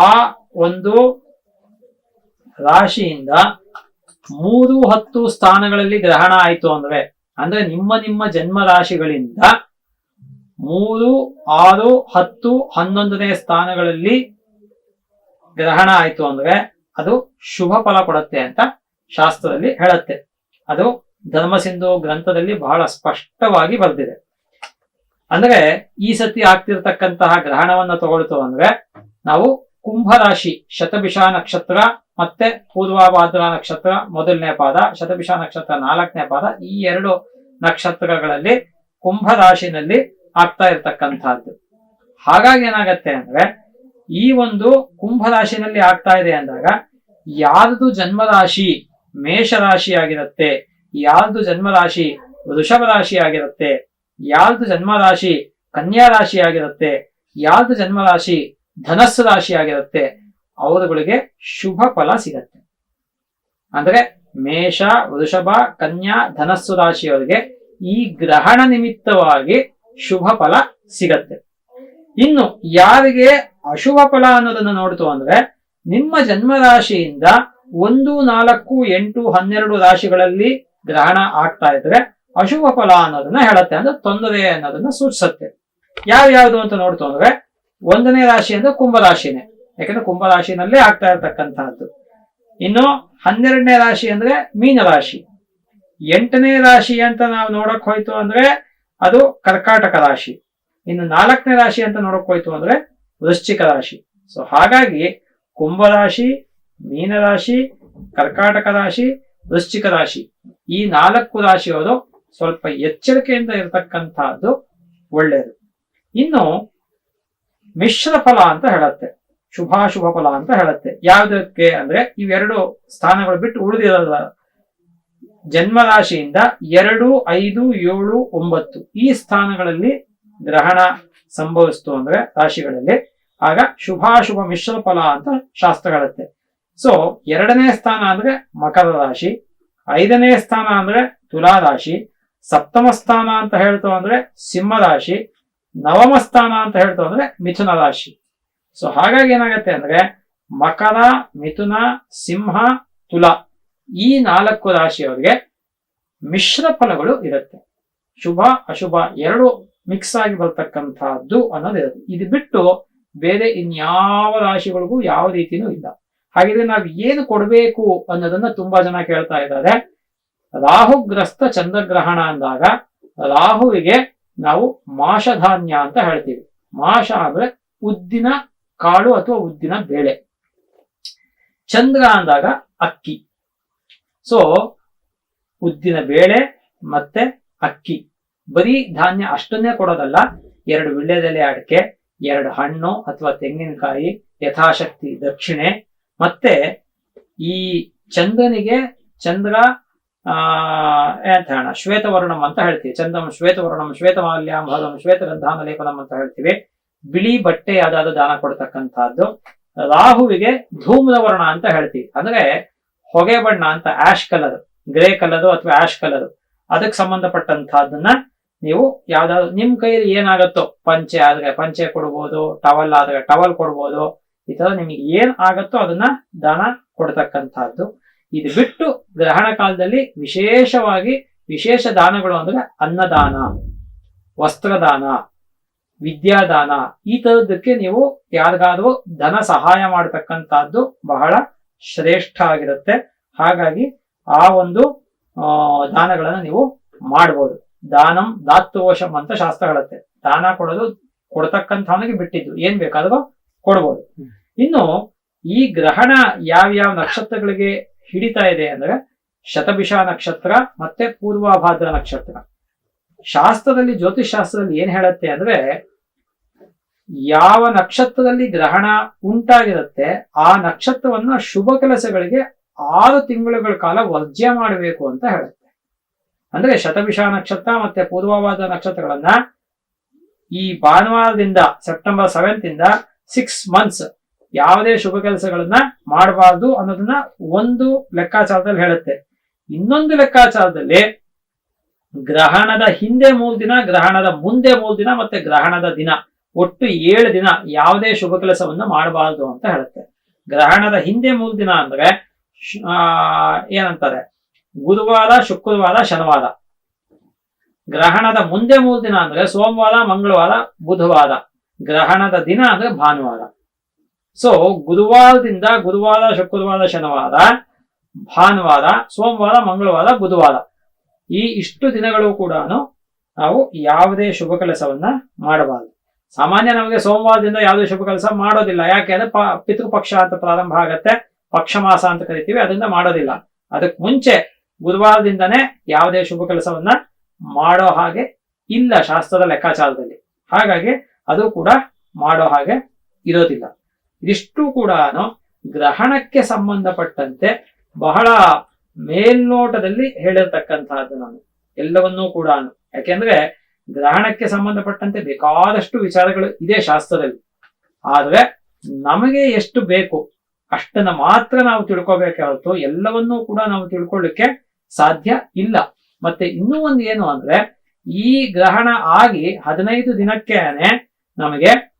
Speaker 1: ಆ ಒಂದು ರಾಶಿಯಿಂದ ಮೂರು ಹತ್ತು ಸ್ಥಾನಗಳಲ್ಲಿ ಗ್ರಹಣ ಆಯ್ತು ಅಂದ್ರೆ ಅಂದ್ರೆ ನಿಮ್ಮ ನಿಮ್ಮ ಜನ್ಮ ರಾಶಿಗಳಿಂದ ಮೂರು, ಆರು, ಹತ್ತು, ಹನ್ನೊಂದನೇ ಸ್ಥಾನಗಳಲ್ಲಿ ಗ್ರಹಣ ಆಯ್ತು ಅಂದ್ರೆ ಅದು ಶುಭ ಫಲ ಕೊಡುತ್ತೆ ಅಂತ ಶಾಸ್ತ್ರದಲ್ಲಿ ಹೇಳುತ್ತೆ. ಅದು ಧರ್ಮಸಿಂಧು ಗ್ರಂಥದಲ್ಲಿ ಬಹಳ ಸ್ಪಷ್ಟವಾಗಿ ಬರೆದಿದೆ. ಅಂದ್ರೆ ಈ ಸತಿ ಆಗ್ತಿರ್ತಕ್ಕಂತಹ ಗ್ರಹಣವನ್ನ ತಗೊಳ್ತು ಅಂದ್ರೆ ನಾವು ಕುಂಭರಾಶಿ ಶತಭಿಷ ನಕ್ಷತ್ರ ಮತ್ತೆ ಪೂರ್ವಭಾದ್ರ ನಕ್ಷತ್ರ ಮೊದಲನೇ ಪಾದ ಶತಭಿಷ ನಕ್ಷತ್ರ ನಾಲ್ಕನೇ ಪಾದ, ಈ ಎರಡು ನಕ್ಷತ್ರಗಳಲ್ಲಿ ಕುಂಭ ರಾಶಿನಲ್ಲಿ ಆಗ್ತಾ ಇರತಕ್ಕಂಥದ್ದು. ಹಾಗಾಗಿ ಏನಾಗತ್ತೆ ಅಂದ್ರೆ, ಈ ಒಂದು ಕುಂಭ ರಾಶಿನಲ್ಲಿ ಆಗ್ತಾ ಇದೆ ಅಂದಾಗ, ಯಾರ್ದು ಜನ್ಮರಾಶಿ ಮೇಷರಾಶಿ ಆಗಿರುತ್ತೆ, ಯಾರ್ದು ಜನ್ಮರಾಶಿ ವೃಷಭ ರಾಶಿ ಆಗಿರುತ್ತೆ, ಯಾರ್ದು ಜನ್ಮರಾಶಿ ಕನ್ಯಾ ರಾಶಿ ಆಗಿರುತ್ತೆ, ಯಾರ್ದು ಜನ್ಮರಾಶಿ ಧನಸ್ಸು ರಾಶಿ ಆಗಿರುತ್ತೆ ಅವರುಗಳಿಗೆ ಶುಭ ಫಲ ಸಿಗತ್ತೆ. ಅಂದ್ರೆ ಮೇಷ, ವೃಷಭ, ಕನ್ಯಾ, ಧನಸ್ಸು ರಾಶಿಯವರಿಗೆ ಈ ಗ್ರಹಣ ನಿಮಿತ್ತವಾಗಿ ಶುಭ ಫಲ ಸಿಗತ್ತೆ. ಇನ್ನು ಯಾರಿಗೆ ಅಶುಭ ಫಲ ಅನ್ನೋದನ್ನ ನೋಡ್ತು ಅಂದ್ರೆ ನಿಮ್ಮ ಜನ್ಮ ರಾಶಿಯಿಂದ ಒಂದು, ನಾಲ್ಕು, ಎಂಟು, ಹನ್ನೆರಡು ರಾಶಿಗಳಲ್ಲಿ ಗ್ರಹಣ ಆಗ್ತಾ ಇದ್ರೆ ಅಶುಭ ಫಲ ಅನ್ನೋದನ್ನ ಹೇಳತ್ತೆ. ಅಂದ್ರೆ ತೊಂದರೆ ಅನ್ನೋದನ್ನ ಸೂಚಿಸುತ್ತೆ. ಯಾವ್ಯಾವ್ದು ಅಂತ ನೋಡ್ತು ಅಂದ್ರೆ ಒಂದನೇ ರಾಶಿ ಅಂದ್ರೆ ಕುಂಭರಾಶಿನೇ ಯಾಕಂದ್ರೆ ಕುಂಭರಾಶಿನಲ್ಲೇ ಆಗ್ತಾ ಇರತಕ್ಕಂತಹದ್ದು. ಇನ್ನು ಹನ್ನೆರಡನೇ ರಾಶಿ ಅಂದ್ರೆ ಮೀನರಾಶಿ ಎಂಟನೇ ರಾಶಿ ಅಂತ ನಾವು ನೋಡಕ್ ಹೋಯ್ತು ಅಂದ್ರೆ ಅದು ಕರ್ಕಾಟಕ ರಾಶಿ. ಇನ್ನು ನಾಲ್ಕನೇ ರಾಶಿ ಅಂತ ನೋಡಕ್ ಹೋಯ್ತು ಅಂದ್ರೆ ವೃಶ್ಚಿಕ ರಾಶಿ. ಸೊ ಹಾಗಾಗಿ ಕುಂಭರಾಶಿ ಮೀನರಾಶಿ ಕರ್ಕಾಟಕ ರಾಶಿ, ವೃಶ್ಚಿಕ ರಾಶಿ. ಈ ನಾಲ್ಕು ರಾಶಿಯವರು ಸ್ವಲ್ಪ ಎಚ್ಚರಿಕೆಯಿಂದ ಇರತಕ್ಕಂತಹದ್ದು ಒಳ್ಳೆಯದು. ಇನ್ನು ಮಿಶ್ರ ಫಲ ಅಂತ ಹೇಳತ್ತೆ. ಶುಭಾಶುಭ ಫಲ ಅಂತ ಹೇಳುತ್ತೆ. ಯಾವುದಕ್ಕೆ ಅಂದ್ರೆ ಇವೆರಡು ಸ್ಥಾನಗಳು ಬಿಟ್ಟು ಉಳಿದಿರಲ್ಲ. ಜನ್ಮ ರಾಶಿಯಿಂದ ಎರಡು, ಐದು, ಏಳು, ಒಂಬತ್ತು ಈ ಸ್ಥಾನಗಳಲ್ಲಿ ಗ್ರಹಣ ಸಂಭವಿಸ್ತು ಅಂದ್ರೆ ರಾಶಿಗಳಲ್ಲಿ. ಆಗ ಶುಭಾಶುಭ ಮಿಶ್ರ ಫಲ ಅಂತ ಶಾಸ್ತ್ರ ಹೇಳುತ್ತೆ. ಸೊ ಎರಡನೇ ಸ್ಥಾನ ಅಂದ್ರೆ ಮಕರ ರಾಶಿ, ಐದನೇ ಸ್ಥಾನ ಅಂದ್ರೆ ತುಲಾ ರಾಶಿ, ಸಪ್ತಮ ಸ್ಥಾನ ಅಂತ ಹೇಳ್ತು ಅಂದ್ರೆ ಸಿಂಹ ರಾಶಿ, ನವಮ ಸ್ಥಾನ ಅಂತ ಹೇಳ್ತು ಅಂದ್ರೆ ಮಿಥುನ ರಾಶಿ. ಸೊ ಹಾಗಾಗಿ ಏನಾಗತ್ತೆ ಅಂದ್ರೆ, ಮಕರ, ಮಿಥುನ, ಸಿಂಹ, ತುಲಾ ಈ ನಾಲ್ಕು ರಾಶಿಯವರಿಗೆ ಮಿಶ್ರ ಫಲಗಳು ಇರುತ್ತೆ. ಶುಭ, ಅಶುಭ ಎರಡು ಮಿಕ್ಸ್ ಆಗಿ ಬರ್ತಕ್ಕಂತಹದ್ದು ಅನ್ನೋದು ಇರುತ್ತೆ. ಇದು ಬಿಟ್ಟು ಬೇರೆ ಇನ್ಯಾವ ರಾಶಿಗಳಿಗೂ ಯಾವ ರೀತಿನೂ ಇಲ್ಲ. ಹಾಗಿದ್ರೆ ನಾವು ಏನು ಕೊಡಬೇಕು ಅನ್ನೋದನ್ನ ತುಂಬಾ ಜನ ಕೇಳ್ತಾ ಇದ್ದಾರೆ. ರಾಹುಗ್ರಸ್ತ ಚಂದ್ರಗ್ರಹಣ ಅಂದಾಗ ರಾಹುವಿಗೆ ನಾವು ಮಾಷಧಾನ್ಯ ಅಂತ ಹೇಳ್ತೀವಿ. ಮಾಷ ಅಂದ್ರೆ ಉದ್ದಿನ ಕಾಳು ಅಥವಾ ಉದ್ದಿನ ಬೇಳೆ. ಚಂದ್ರ ಅಂದಾಗ ಅಕ್ಕಿ. ಸೊ ಉದ್ದಿನ ಬೇಳೆ ಮತ್ತೆ ಅಕ್ಕಿ. ಬರೀ ಧಾನ್ಯ ಅಷ್ಟನ್ನೇ ಕೊಡೋದಲ್ಲ, ಎರಡು ವಿಳ್ಯದೆಲೆ ಅಡಿಕೆ, ಎರಡು ಹಣ್ಣು ಅಥವಾ ತೆಂಗಿನಕಾಯಿ, ಯಥಾಶಕ್ತಿ ದಕ್ಷಿಣೆ. ಮತ್ತೆ ಈ ಚಂದ್ರನಿಗೆ ಚಂದ್ರ, ಆ, ಎಂತ ಹೇಳೋಣ, ಶ್ವೇತವರ್ಣಂ ಅಂತ ಹೇಳ್ತೀವಿ. ಚಂದಂ ಶ್ವೇತವರ್ಣಂ, ಶ್ವೇತಮಾಲ್ಯಾಂ ಭಾಗಂ ಶ್ವೇತಗಂಧಾನ ಲೇಪನಂ ಅಂತ ಹೇಳ್ತೀವಿ. ಬಿಳಿ ಬಟ್ಟೆ ಯಾವ್ದಾದ್ರು ದಾನ ಕೊಡ್ತಕ್ಕಂತಹದ್ದು ರಾಹುವಿಗೆ ಧೂಮ್ರ ವರ್ಣ ಅಂತ ಹೇಳ್ತೀವಿ. ಅಂದ್ರೆ ಹೊಗೆ ಬಣ್ಣ ಅಂತ ಆಶ್ ಕಲರ್, ಗ್ರೇ ಕಲರ್ ಅಥವಾ ಆಶ್ ಕಲರ್. ಅದಕ್ಕೆ ಸಂಬಂಧಪಟ್ಟಂತಹದ್ದನ್ನ ನೀವು ಯಾವ್ದಾದ್ರು ನಿಮ್ ಕೈಯಲ್ಲಿ ಏನಾಗತ್ತೋ, ಪಂಚೆ ಆದ್ರೆ ಪಂಚೆ ಕೊಡ್ಬೋದು, ಟವಲ್ ಆದ್ರೆ ಟವಲ್ ಕೊಡ್ಬೋದು, ಈ ತರ ನಿಮಗೆ ಏನ್ ಆಗತ್ತೋ ಅದನ್ನ ದಾನ ಕೊಡ್ತಕ್ಕಂತಹದ್ದು ಇದು ಬಿಟ್ಟು ಗ್ರಹಣ ಕಾಲದಲ್ಲಿ ವಿಶೇಷವಾಗಿ ವಿಶೇಷ ದಾನಗಳು ಅಂದ್ರೆ ಅನ್ನದಾನ, ವಸ್ತ್ರದಾನ. ವಿದ್ಯಾದಾನ. ಈ ತರದಕ್ಕೆ ನೀವು ಯಾರಿಗಾದ್ರೂ ಧನ ಸಹಾಯ ಮಾಡತಕ್ಕಂತಹದ್ದು ಬಹಳ ಶ್ರೇಷ್ಠ ಆಗಿರುತ್ತೆ. ಹಾಗಾಗಿ ಆ ಒಂದು ದಾನಗಳನ್ನ ನೀವು ಮಾಡ್ಬೋದು. ದಾನಂ ದಾತ್ರೋಷಂ ಅಂತ ಶಾಸ್ತ್ರ ಹೇಳುತ್ತೆ ದಾನ ಕೊಡೋದು ಕೊಡ್ತಕ್ಕಂಥವನಿಗೆ ಬಿಟ್ಟಿದ್ದು ಏನ್ ಬೇಕಾದ್ರೂ ಕೊಡ್ಬೋದು. ಇನ್ನು ಈ ಗ್ರಹಣ ಯಾವ್ಯಾವ ನಕ್ಷತ್ರಗಳಿಗೆ ಹಿಡಿತಾ ಇದೆ ಅಂದ್ರೆ ಶತಭಿಷ ನಕ್ಷತ್ರ ಮತ್ತೆ ಪೂರ್ವಾಭಾದ್ರ ನಕ್ಷತ್ರ. ಶಾಸ್ತ್ರದಲ್ಲಿ, ಜ್ಯೋತಿಷ್ ಶಾಸ್ತ್ರದಲ್ಲಿ ಏನ್ ಹೇಳುತ್ತೆ ಅಂದ್ರೆ, ಯಾವ ನಕ್ಷತ್ರದಲ್ಲಿ ಗ್ರಹಣ ಉಂಟಾಗಿರುತ್ತೆ, ಆ ನಕ್ಷತ್ರವನ್ನ ಶುಭ ಕೆಲಸಗಳಿಗೆ ಆರು ತಿಂಗಳುಗಳ ಕಾಲ ವರ್ಜ್ಯ ಮಾಡಬೇಕು ಅಂತ ಹೇಳುತ್ತೆ. ಅಂದ್ರೆ ಶತಭಿಷ ನಕ್ಷತ್ರ ಮತ್ತೆ ಪೂರ್ವವಾದ ನಕ್ಷತ್ರಗಳನ್ನ ಈ ಭಾನುವಾರದಿಂದ ಸೆಪ್ಟೆಂಬರ್ ಸೆವೆಂತ್ ಇಂದ ಸಿಕ್ಸ್ ಮಂತ್ಸ್ ಯಾವುದೇ ಶುಭ ಕೆಲಸಗಳನ್ನ ಮಾಡಬಾರ್ದು ಅನ್ನೋದನ್ನ ಒಂದು ಲೆಕ್ಕಾಚಾರದಲ್ಲಿ ಹೇಳುತ್ತೆ. ಇನ್ನೊಂದು ಲೆಕ್ಕಾಚಾರದಲ್ಲಿ ಗ್ರಹಣದ ಹಿಂದೆ ಮೂರು ದಿನ, ಗ್ರಹಣದ ಮುಂದೆ ಮೂರು ದಿನ ಮತ್ತೆ ಗ್ರಹಣದ ದಿನ. ಒಟ್ಟು ಏಳು ದಿನ ಯಾವುದೇ ಶುಭ ಕೆಲಸವನ್ನು ಮಾಡಬಾರದು ಅಂತ ಹೇಳುತ್ತೆ. ಗ್ರಹಣದ ಹಿಂದೆ ಮೂರು ದಿನ ಅಂದ್ರೆ ಏನಂತಾರೆ? ಗುರುವಾರ, ಶುಕ್ರವಾರ, ಶನಿವಾರ. ಗ್ರಹಣದ ಮುಂದೆ ಮೂರು ದಿನ ಅಂದ್ರೆ ಸೋಮವಾರ, ಮಂಗಳವಾರ, ಬುಧವಾರ. ಗ್ರಹಣದ ದಿನ ಅಂದ್ರೆ ಭಾನುವಾರ. ಸೊ ಗುರುವಾರದಿಂದ ಗುರುವಾರ, ಶುಕ್ರವಾರ, ಶನಿವಾರ, ಭಾನುವಾರ, ಸೋಮವಾರ, ಮಂಗಳವಾರ, ಬುಧವಾರ. ಈ ಇಷ್ಟು ದಿನಗಳು ಕೂಡ ನಾವು ಯಾವುದೇ ಶುಭ ಕೆಲಸವನ್ನ ಮಾಡಬಾರದು. ಸಾಮಾನ್ಯ ನಮಗೆ ಸೋಮವಾರದಿಂದ ಯಾವುದೇ ಶುಭ ಕೆಲಸ ಮಾಡೋದಿಲ್ಲ. ಯಾಕೆ ಅಂದ್ರೆ ಪಿತೃಪಕ್ಷ ಅಂತ ಪ್ರಾರಂಭ ಆಗತ್ತೆ. ಪಕ್ಷ ಮಾಸ ಅಂತ ಕರಿತೀವಿ, ಅದರಿಂದ ಮಾಡೋದಿಲ್ಲ. ಅದಕ್ಕೆ ಮುಂಚೆ ಗುರುವಾರದಿಂದನೇ ಯಾವುದೇ ಶುಭ ಕೆಲಸವನ್ನ ಮಾಡೋ ಹಾಗೆ ಇಲ್ಲ ಶಾಸ್ತ್ರದ ಲೆಕ್ಕಾಚಾರದಲ್ಲಿ. ಹಾಗಾಗಿ ಅದು ಕೂಡ ಮಾಡೋ ಹಾಗೆ ಇರೋದಿಲ್ಲ. ಇದಿಷ್ಟು ಕೂಡ ಗ್ರಹಣಕ್ಕೆ ಸಂಬಂಧಪಟ್ಟಂತೆ ಬಹಳ ಮೇಲ್ನೋಟದಲ್ಲಿ ಹೇಳಿರ್ತಕ್ಕಂತಹದ್ದು ನಾನು. ಎಲ್ಲವನ್ನೂ ಕೂಡ ಯಾಕೆಂದ್ರೆ ಗ್ರಹಣಕ್ಕೆ ಸಂಬಂಧಪಟ್ಟಂತೆ ಬೇಕಾದಷ್ಟು ವಿಚಾರಗಳು ಇದೆ ಶಾಸ್ತ್ರದಲ್ಲಿ. ಆದ್ರೆ ನಮಗೆ ಎಷ್ಟು ಬೇಕು, ಅಷ್ಟನ್ನ ಮಾತ್ರ ನಾವು ತಿಳ್ಕೊಬೇಕೆ ಎಲ್ಲವನ್ನೂ ಕೂಡ ನಾವು ತಿಳ್ಕೊಳ್ಳಿಕ್ಕೆ ಸಾಧ್ಯ ಇಲ್ಲ. ಮತ್ತೆ ಇನ್ನೂ ಒಂದು ಏನು ಅಂದ್ರೆ, ಈ ಗ್ರಹಣ ಆಗಿ ಹದಿನೈದು ದಿನಕ್ಕೇನೆ ನಮಗೆ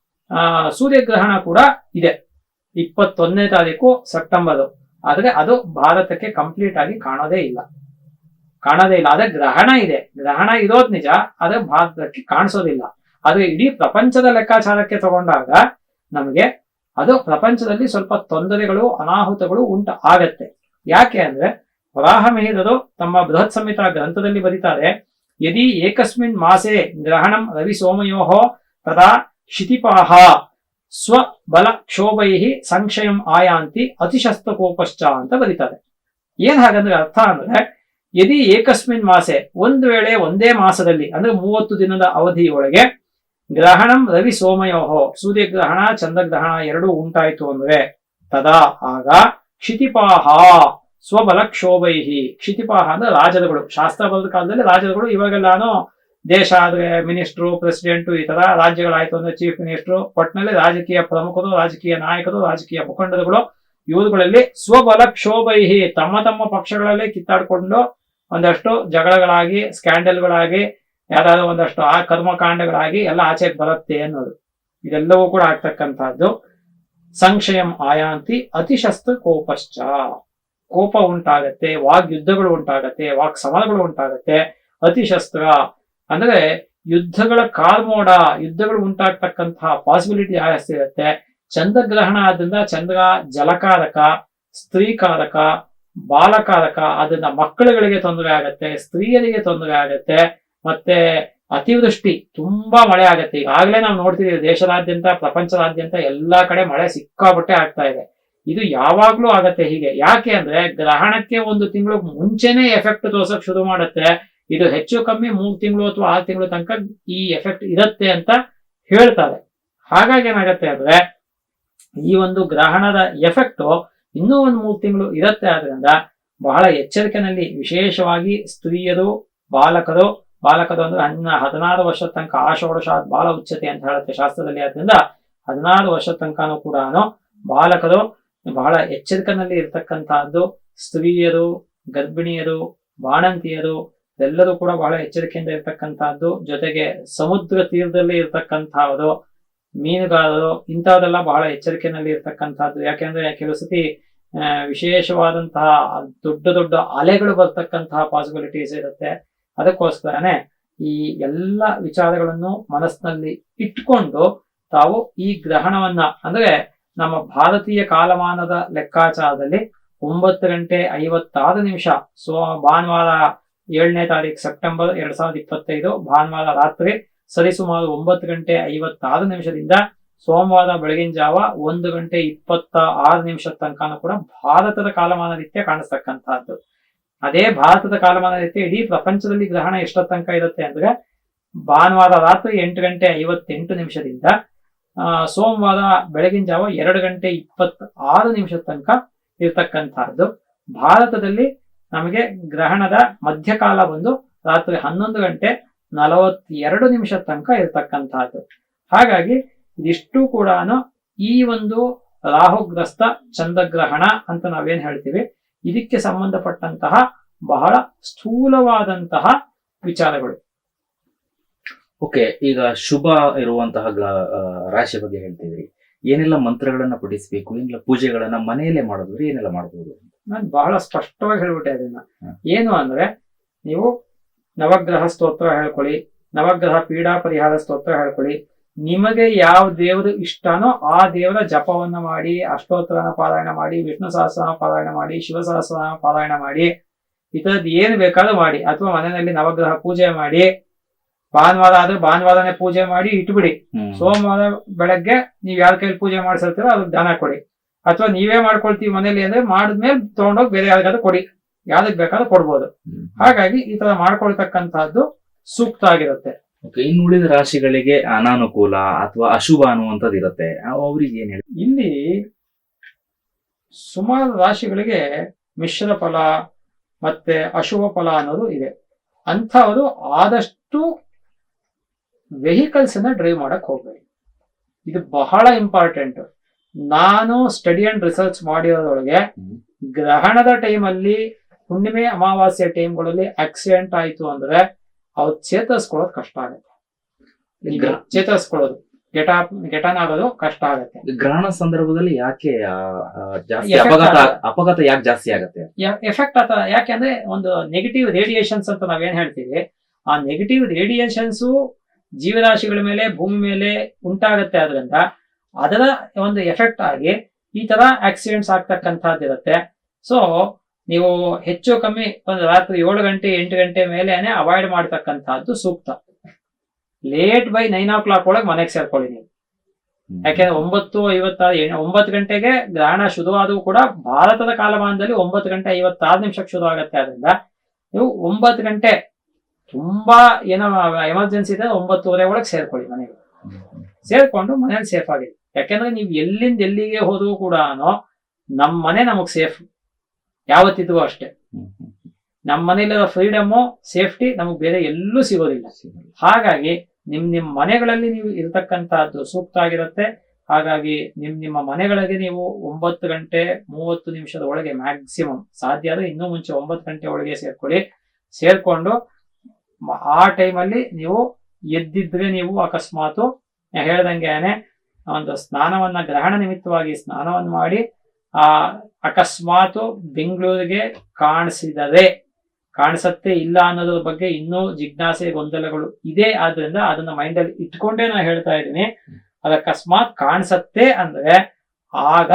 Speaker 1: ಸೂರ್ಯಗ್ರಹಣ ಕೂಡ ಇದೆ. ಇಪ್ಪತ್ತೊಂದನೇ ತಾರೀಕು ಸೆಪ್ಟೆಂಬರ್. ಆದ್ರೆ ಅದು ಭಾರತಕ್ಕೆ ಕಂಪ್ಲೀಟ್ ಆಗಿ ಕಾಣೋದೇ ಇಲ್ಲ. ಕಾಣೋದೇ ಇಲ್ಲ. ಅದೇ ಗ್ರಹಣ ಇದೆ. ಗ್ರಹಣ ಇರೋದ್ ನಿಜ ಅದೇ ಭಾರತಕ್ಕೆ ಕಾಣಿಸೋದಿಲ್ಲ. ಆದ್ರೆ ಇಡೀ ಪ್ರಪಂಚದ ಲೆಕ್ಕಾಚಾರಕ್ಕೆ ತಗೊಂಡಾಗ ನಮಗೆ ಅದು ಪ್ರಪಂಚದಲ್ಲಿ ಸ್ವಲ್ಪ ತೊಂದರೆಗಳು, ಅನಾಹುತಗಳು ಉಂಟು ಆಗತ್ತೆ. ಯಾಕೆ ಅಂದ್ರೆ ವರಾಹಮಿಹಿರರು ತಮ್ಮ ಬೃಹತ್ ಸಂಹಿತ ಗ್ರಂಥದಲ್ಲಿ ಬರೀತಾರೆ, ಯದಿ ಏಕಸ್ಮಿನ್ ಮಾಸೆ ಗ್ರಹಣಂ ರವಿ ಸೋಮಯೋಹೋ ತದಾ ಕ್ಷಿತಿಪಾಹ ಸ್ವಬಲ ಕ್ಷೋಭೈ ಸಂಕ್ಷಯಂ ಆಯಾಂತಿ ಅತಿಶಸ್ತ್ರಕೋಪಶ್ಚ ಅಂತ ಬರೀತಾರೆ. ಏನ್ ಹಾಗಂದ್ರೆ ಅರ್ಥ ಅಂದ್ರೆ, ಯದಿ ಏಕಸ್ಮಿನ್ ಮಾಸೆ, ಒಂದು ವೇಳೆ ಒಂದೇ ಮಾಸದಲ್ಲಿ, ಅಂದ್ರೆ ಮೂವತ್ತು ದಿನದ ಅವಧಿಯೊಳಗೆ ಗ್ರಹಣಂ ರವಿ ಸೋಮಯೋಹೋ, ಸೂರ್ಯಗ್ರಹಣ, ಚಂದ್ರಗ್ರಹಣ ಎರಡೂ ಉಂಟಾಯಿತು ಅಂದ್ರೆ, ತದಾ ಆಗ ಕ್ಷಿತಿಪಾಹ ಸ್ವಬಲ ಕ್ಷೋಭೈಹಿ ಕ್ಷಿತಿಪಾಹ ಅಂದ್ರೆ ರಾಜರುಗಳು ಶಾಸ್ತ್ರ ಕಾಲದಲ್ಲಿ ರಾಜರುಗಳು ಇವಾಗೆಲ್ಲಾನು ದೇಶ ಆದ್ರೆ ಮಿನಿಸ್ಟ್ರು ಪ್ರೆಸಿಡೆಂಟ್ ಈ ತರ ರಾಜ್ಯಗಳಾಯ್ತು ಅಂದ್ರೆ ಚೀಫ್ ಮಿನಿಸ್ಟ್ರು ಒಟ್ಟಿನಲ್ಲಿ ರಾಜಕೀಯ ಪ್ರಮುಖರು, ರಾಜಕೀಯ ನಾಯಕರು, ರಾಜಕೀಯ ಮುಖಂಡರುಗಳು ಇವುಗಳಲ್ಲಿ ಸ್ವಬಲ ಕ್ಷೋಭೈಹಿ ತಮ್ಮ ತಮ್ಮ ಪಕ್ಷಗಳಲ್ಲಿ ಕಿತ್ತಾಡ್ಕೊಂಡು ಒಂದಷ್ಟು ಜಗಳಗಳಾಗಿ ಸ್ಕ್ಯಾಂಡಲ್ಗಳಾಗಿ ಯಾವ್ದಾದ್ರು ಒಂದಷ್ಟು ಆ ಕರ್ಮಕಾಂಡಗಳಾಗಿ ಎಲ್ಲ ಆಚೆಗೆ ಬರುತ್ತೆ ಅನ್ನೋದು. ಇದೆಲ್ಲವೂ ಕೂಡ ಆಗ್ತಕ್ಕಂತಹದ್ದು ಸಂಶಯಂ ಆಯಾಂತಿ ಅತಿಶಸ್ತ್ರ ಕೋಪಶ್ಚ. ಕೋಪ ಉಂಟಾಗತ್ತೆ ವಾಗ್ ಯುದ್ಧಗಳು ಉಂಟಾಗತ್ತೆ ವಾಕ್ ಸಮರಗಳು ಉಂಟಾಗತ್ತೆ. ಅತಿಶಸ್ತ್ರ. ಅಂದ್ರೆ ಯುದ್ಧಗಳ ಕಾರ್ಮೋಡ, ಯುದ್ಧಗಳು ಉಂಟಾಗ್ತಕ್ಕಂತಹ ಪಾಸಿಬಿಲಿಟಿ ಜಾಸ್ತಿ ಇರುತ್ತೆ ಚಂದ್ರಗ್ರಹಣ ಆದ್ರಿಂದ ಚಂದ್ರ ಜಲಕಾರಕ, ಸ್ತ್ರೀಕಾರಕ, ಬಾಲಕಾರಕ, ಅದನ್ನ ಮಕ್ಕಳುಗಳಿಗೆ ತೊಂದರೆ ಆಗತ್ತೆ, ಸ್ತ್ರೀಯರಿಗೆ ತೊಂದರೆ ಆಗತ್ತೆ, ಮತ್ತೆ ಅತಿವೃಷ್ಟಿ, ತುಂಬಾ ಮಳೆ ಆಗತ್ತೆ. ಈಗಾಗಲೇ ನಾವು ನೋಡ್ತೀವಿ ದೇಶದಾದ್ಯಂತ, ಪ್ರಪಂಚದಾದ್ಯಂತ ಎಲ್ಲಾ ಕಡೆ ಮಳೆ ಸಿಕ್ಕಾಪಟ್ಟೆ ಆಗ್ತಾ ಇದೆ. ಇದು ಯಾವಾಗ್ಲೂ ಆಗತ್ತೆ ಹೀಗೆ. ಯಾಕೆ ಅಂದ್ರೆ, ಗ್ರಹಣಕ್ಕೆ ಒಂದು ತಿಂಗಳು ಮುಂಚೆನೆ ಎಫೆಕ್ಟ್ ತೋರ್ಸಕ್ ಶುರು ಮಾಡುತ್ತೆ. ಇದು ಹೆಚ್ಚು ಕಮ್ಮಿ ಮೂರ್ ತಿಂಗಳು ಅಥವಾ ಆರು ತಿಂಗಳು ತನಕ ಈ ಎಫೆಕ್ಟ್ ಇರುತ್ತೆ ಅಂತ ಹೇಳ್ತಾರೆ. ಹಾಗಾಗಿ ಏನಾಗತ್ತೆ ಅಂದ್ರೆ ಈ ಒಂದು ಗ್ರಹಣದ ಎಫೆಕ್ಟ್ ಇನ್ನೂ ಒಂದು ಮೂರು ತಿಂಗಳು ಇರುತ್ತೆ ಆದ್ರಿಂದ ಬಹಳ ಎಚ್ಚರಿಕೆನಲ್ಲಿ ವಿಶೇಷವಾಗಿ ಸ್ತ್ರೀಯರು, ಬಾಲಕರು ಬಾಲಕರು ಅಂದ್ರೆ ಹನ್ನ ಹದಿನಾರು ವರ್ಷದ ತನಕ ಆಷೋಡಶ ಬಾಲ ಉಚ್ಚತೆ ಅಂತ ಹೇಳುತ್ತೆ ಶಾಸ್ತ್ರದಲ್ಲಿ. ಆದ್ರಿಂದ ಹದಿನಾರು ವರ್ಷದ ತನಕನೂ ಕೂಡ ಬಾಲಕರು ಬಹಳ ಎಚ್ಚರಿಕೆನಲ್ಲಿ ಇರ್ತಕ್ಕಂತಹದ್ದು ಸ್ತ್ರೀಯರು, ಗರ್ಭಿಣಿಯರು, ಬಾಣಂತಿಯರು ಎಲ್ಲರೂ ಕೂಡ ಬಹಳ ಎಚ್ಚರಿಕೆಯಿಂದ ಇರ್ತಕ್ಕಂತಹದ್ದು ಜೊತೆಗೆ ಸಮುದ್ರ ತೀರದಲ್ಲಿ ಇರ್ತಕ್ಕಂತಹದ್ದು ಮೀನುಗಾರರು ಇಂಥವರೆಲ್ಲ ಬಹಳ ಎಚ್ಚರಿಕೆಯಲ್ಲಿ ಇರ್ತಕ್ಕಂತಹದ್ದು ಯಾಕೆಂದ್ರೆ ಕೆಲವು ಸತಿ ವಿಶೇಷವಾದಂತಹ ದೊಡ್ಡ ದೊಡ್ಡ ಅಲೆಗಳು ಬರ್ತಕ್ಕಂತಹ ಪಾಸಿಬಿಲಿಟೀಸ್ ಇರುತ್ತೆ. ಅದಕ್ಕೋಸ್ಕರನೇ ಈ ಎಲ್ಲ ವಿಚಾರಗಳನ್ನು ಮನಸ್ಸಿನಲ್ಲಿ ಇಟ್ಕೊಂಡು ತಾವು ಈ ಗ್ರಹಣವನ್ನ, ಅಂದ್ರೆ ನಮ್ಮ ಭಾರತೀಯ ಕಾಲಮಾನದ ಲೆಕ್ಕಾಚಾರದಲ್ಲಿ ಒಂಬತ್ತು ಗಂಟೆ ಐವತ್ತಾರು ನಿಮಿಷ ಸೋ, ಭಾನುವಾರ ಏಳನೇ ತಾರೀಕು ಸೆಪ್ಟೆಂಬರ್ ಎರಡ್ ಸಾವಿರದ ಇಪ್ಪತ್ತೈದು, ಭಾನುವಾರ ರಾತ್ರಿ ಸರಿಸುಮಾರು ಒಂಬತ್ತು ಗಂಟೆ ಐವತ್ತಾರು ನಿಮಿಷದಿಂದ ಸೋಮವಾರ ಬೆಳಗಿನ ಜಾವ ಒಂದು ಗಂಟೆ ಇಪ್ಪತ್ತ ಆರು ನಿಮಿಷದ ತನಕನೂ ಕೂಡ ಭಾರತದ ಕಾಲಮಾನ ರೀತಿಯ ಕಾಣಿಸ್ತಕ್ಕಂತಹದ್ದು ಅದೇ ಭಾರತದ ಕಾಲಮಾನ ರೀತಿಯ ಇಡೀ ಪ್ರಪಂಚದಲ್ಲಿ ಗ್ರಹಣ ಎಷ್ಟೊತ್ತ ತನಕ ಇರುತ್ತೆ ಅಂದ್ರೆ ಭಾನುವಾರ ರಾತ್ರಿ ಎಂಟು ಗಂಟೆ ಐವತ್ತೆಂಟು ನಿಮಿಷದಿಂದ ಸೋಮವಾರ ಬೆಳಗಿನ ಜಾವ ಎರಡು ಗಂಟೆ ಇಪ್ಪತ್ತ ಆರು ನಿಮಿಷದ ತನಕ ಇರ್ತಕ್ಕಂತಹದ್ದು ಭಾರತದಲ್ಲಿ ನಮಗೆ ಗ್ರಹಣದ ಮಧ್ಯಕಾಲ ಬಂದು ರಾತ್ರಿ ಹನ್ನೊಂದು ಗಂಟೆ ನಲವತ್ತೆರಡು ನಿಮಿಷ ತನಕ ಇರತಕ್ಕಂತಹದ್ದು ಹಾಗಾಗಿ ಇದಿಷ್ಟು ಕೂಡ ಈ ಒಂದು ರಾಹುಗ್ರಸ್ತ ಚಂದ್ರಗ್ರಹಣ ಅಂತ ನಾವೇನ್ ಹೇಳ್ತೀವಿ, ಇದಕ್ಕೆ ಸಂಬಂಧಪಟ್ಟಂತಹ ಬಹಳ ಸ್ಥೂಲವಾದಂತಹ ವಿಚಾರಗಳು.
Speaker 2: ಓಕೆ, ಈಗ ಶುಭ ಇರುವಂತಹ ರಾಶಿ ಬಗ್ಗೆ ಹೇಳ್ತೀವಿ ಏನೆಲ್ಲ ಮಂತ್ರಗಳನ್ನ ಪಠಿಸಬೇಕು, ಏನೆಲ್ಲ ಪೂಜೆಗಳನ್ನ ಮನೆಯಲ್ಲೇ ಮಾಡೋದ್ರೆ ಏನೆಲ್ಲ ಮಾಡಬಹುದು
Speaker 1: ನಾನು ಬಹಳ ಸ್ಪಷ್ಟವಾಗಿ ಹೇಳ್ಬಿಟ್ಟೆ ಅದನ್ನ ಏನು ಅಂದ್ರೆ ನೀವು ನವಗ್ರಹ ಸ್ತೋತ್ರ ಹೇಳ್ಕೊಳ್ಳಿ ನವಗ್ರಹ ಪೀಡಾ ಪರಿಹಾರ ಸ್ತೋತ್ರ ಹೇಳ್ಕೊಳ್ಳಿ. ನಿಮಗೆ ಯಾವ ದೇವರು ಇಷ್ಟನೋ ಆ ದೇವರ ಜಪವನ್ನ ಮಾಡಿ ಅಷ್ಟೋತ್ತರನ ಪಾರಾಯಣ ಮಾಡಿ ವಿಷ್ಣು ಸಹಸ್ರನ ಪಾರಾಯಣ ಮಾಡಿ ಶಿವ ಸಹಸ್ರನಾಮ ಪಾರಾಯಣ ಮಾಡಿ ಇತರದ್ದು ತರದ್ ಏನು ಬೇಕಾದ್ರೂ ಮಾಡಿ ಅಥವಾ ಮನೆಯಲ್ಲಿ ನವಗ್ರಹ ಪೂಜೆ ಮಾಡಿ ಭಾನುವಾರ ಆದ್ರೆ ಭಾನುವಾರನೇ ಪೂಜೆ ಮಾಡಿ ಇಟ್ಬಿಡಿ. ಸೋಮವಾರ ಬೆಳಗ್ಗೆ ನೀವು ಯಾರ ಕೈಲಿ ಪೂಜೆ ಮಾಡಿಸಿರ್ತೀರೋ ಅದಕ್ಕೆ ದಾನ ಕೊಡಿ. ಅಥವಾ ನೀವೇ ಮಾಡ್ಕೊಳ್ತೀವಿ ಮನೇಲಿ ಅಂದ್ರೆ ಮಾಡಿದ್ಮೇಲೆ ತಗೊಂಡೋಗಿ ಬೇರೆ ಯಾರಿಗಾದ್ರೂ ಕೊಡಿ. ಯಾವ್ದಕ್ ಬೇಕಾದ್ರೂ ಕೊಡ್ಬೋದು. ಹಾಗಾಗಿ ಈ ತರ ಮಾಡ್ಕೊಳ್ತಕ್ಕಂತಹದ್ದು ಸೂಕ್ತ ಆಗಿರುತ್ತೆ.
Speaker 2: ಇನ್ನುಳಿದ ಇನ್ನು ಉಳಿದ ರಾಶಿಗಳಿಗೆ ಅನಾನುಕೂಲ ಅಥವಾ ಅಶುಭ ಅನ್ನುವಂಥದ್ದು ಇರುತ್ತೆ. ಅವ್ರಿಗೆ ಏನ್ ಹೇಳಿ?
Speaker 1: ಇಲ್ಲಿ ಸುಮಾರು ರಾಶಿಗಳಿಗೆ ಮಿಶ್ರ ಫಲ ಮತ್ತೆ ಅಶುಭ ಫಲ ಅನ್ನೋದು ಇದೆ. ಅಂಥವರು ಆದಷ್ಟು ವೆಹಿಕಲ್ಸ್ ಅನ್ನ ಡ್ರೈವ್ ಮಾಡಕ್ ಹೋಗ್ಬೇಕು ಇದು ಬಹಳ ಇಂಪಾರ್ಟೆಂಟ್ ನಾನು ಸ್ಟಡಿ ಅಂಡ್ ರಿಸರ್ಚ್ ಮಾಡಿರೋದೊಳಗೆ
Speaker 2: ಗ್ರಹಣದ
Speaker 1: ಗ್ರಹಣದ ಟೈಮಲ್ಲಿ ಹುಣ್ಣಿಮೆ ಅಮಾವಾಸ್ಯ ಟೈಮ್ಗಳಲ್ಲಿ ಆಕ್ಸಿಡೆಂಟ್ ಆಯ್ತು ಅಂದ್ರೆ ಅವ್ರು ಚೇತರಿಸ್ಕೊಳ್ಳೋದು ಕಷ್ಟ ಆಗುತ್ತೆ. ಚೇತರಿಸ್ಕೊಳ್ಳೋದು. ಗೆಟ ಗೆಟನ್ ಆಗೋದು ಕಷ್ಟ ಆಗುತ್ತೆ.
Speaker 2: ಗ್ರಹಣ ಸಂದರ್ಭದಲ್ಲಿ ಯಾಕೆ ಜಾಸ್ತಿ ಅಪಘಾತ. ಅಪಘಾತ ಯಾಕೆ ಜಾಸ್ತಿ ಆಗತ್ತೆ?
Speaker 1: ಎಫೆಕ್ಟ್ ಆತ ಯಾಕೆಂದ್ರೆ ಒಂದು ನೆಗೆಟಿವ್ ರೇಡಿಯೇಷನ್ಸ್ ಅಂತ ನಾವೇನ್ ಹೇಳ್ತೀವಿ ಆ ನೆಗೆಟಿವ್ ರೇಡಿಯೇಷನ್ಸ್ ಜೀವರಾಶಿಗಳ ಮೇಲೆ ಭೂಮಿ ಮೇಲೆ ಉಂಟಾಗತ್ತೆ ಆದ್ರಿಂದ ಅದರ ಒಂದು ಎಫೆಕ್ಟ್ ಆಗಿ ಈ ತರ ಆಕ್ಸಿಡೆಂಟ್ಸ್ ಆಗ್ತಕ್ಕಂಥದ್ದಿರುತ್ತೆ ಸೊ ನೀವು ಹೆಚ್ಚು ಕಮ್ಮಿ ಒಂದು ರಾತ್ರಿ ಏಳು ಗಂಟೆ ಎಂಟು ಗಂಟೆ ಮೇಲೆನೆ ಅವಾಯ್ಡ್ ಮಾಡ್ತಕ್ಕಂಥದ್ದು ಸೂಕ್ತ. Late by nine o'clock ಒಳಗೆ ಮನೆಗೆ ಸೇರ್ಕೊಳ್ಳಿ ನೀವು. ಯಾಕೆಂದ್ರೆ ಒಂಬತ್ತು ಐವತ್ತಾರು ಒಂಬತ್ತು ಗಂಟೆಗೆ ಗ್ರಹಣ ಶುರುವಾದರೂ ಕೂಡ ಭಾರತದ ಕಾಲಮಾನದಲ್ಲಿ ಒಂಬತ್ತು ಗಂಟೆ ಐವತ್ತಾರು ನಿಮಿಷಕ್ಕೆ ಶುರು ಆಗುತ್ತೆ. ಅದರಿಂದ ನೀವು ಒಂಬತ್ತು ಗಂಟೆ ತುಂಬಾ ಏನೋ ಎಮರ್ಜೆನ್ಸಿ ಇದೆ ಒಂಬತ್ತುವರೆ ಒಳಗೆ ಸೇರ್ಕೊಳ್ಳಿ ಮನೆಗೆ. ಸೇರ್ಕೊಂಡು ಮನೇಲಿ ಸೇಫ್ ಆಗಿ ಯಾಕೆಂದ್ರೆ ನೀವು ಎಲ್ಲಿಂದ ಎಲ್ಲಿಗೆ ಹೋದ್ರೂ ಕೂಡ ನಮ್ಮ ಮನೆ ನಮಗ್ ಸೇಫ್ ಯಾವತ್ತಿದ್ರೂ ಅಷ್ಟೇ. ನಮ್ಮ ಮನೇಲಿರೋ ಫ್ರೀಡಮು ಸೇಫ್ಟಿ ನಮಗೆ ಬೇರೆ ಎಲ್ಲೂ ಸಿಗೋದಿಲ್ಲ. ಹಾಗಾಗಿ ನಿಮ್ ನಿಮ್ ಮನೆಗಳಲ್ಲಿ ನೀವು ಇರತಕ್ಕಂತಹದ್ದು ಸೂಕ್ತ ಆಗಿರುತ್ತೆ. ಹಾಗಾಗಿ ನಿಮ್ ನಿಮ್ಮ ಮನೆಗಳಿಗೆ ನೀವು ಒಂಬತ್ತು ಗಂಟೆ ಮೂವತ್ತು ನಿಮಿಷದ ಒಳಗೆ ಮ್ಯಾಕ್ಸಿಮಮ್ ಸಾಧ್ಯ ಆದ್ರೆ ಇನ್ನೂ ಮುಂಚೆ ಒಂಬತ್ತು ಗಂಟೆ ಒಳಗೆ ಸೇರ್ಕೊಳ್ಳಿ. ಸೇರ್ಕೊಂಡು ಆ ಟೈಮಲ್ಲಿ ನೀವು ಎದ್ದಿದ್ರೆ ನೀವು ಅಕಸ್ಮಾತು ಹೇಳ್ದಂಗೆ ಹೇಳ್ದಂಗೆನೆ ಒಂದು ಸ್ನಾನವನ್ನ ಗ್ರಹಣ ನಿಮಿತ್ತವಾಗಿ ಸ್ನಾನವನ್ನು ಮಾಡಿ ಆ ಅಕಸ್ಮಾತು ಬೆಂಗಳೂರಿಗೆ ಕಾಣಿಸಿದರೆ ಕಾಣಿಸತ್ತೆ ಇಲ್ಲ ಅನ್ನೋದ್ರ ಬಗ್ಗೆ ಇನ್ನೂ ಜಿಜ್ಞಾಸೆ ಗೊಂದಲಗಳು ಇದೆ. ಆದ್ರಿಂದ ಅದನ್ನ ಮೈಂಡ್ ಅಲ್ಲಿ ಇಟ್ಕೊಂಡೇ ನಾನು ಹೇಳ್ತಾ ಇದ್ದೀನಿ. ಅದು ಅಕಸ್ಮಾತ್ ಕಾಣಿಸತ್ತೆ ಅಂದ್ರೆ ಆಗ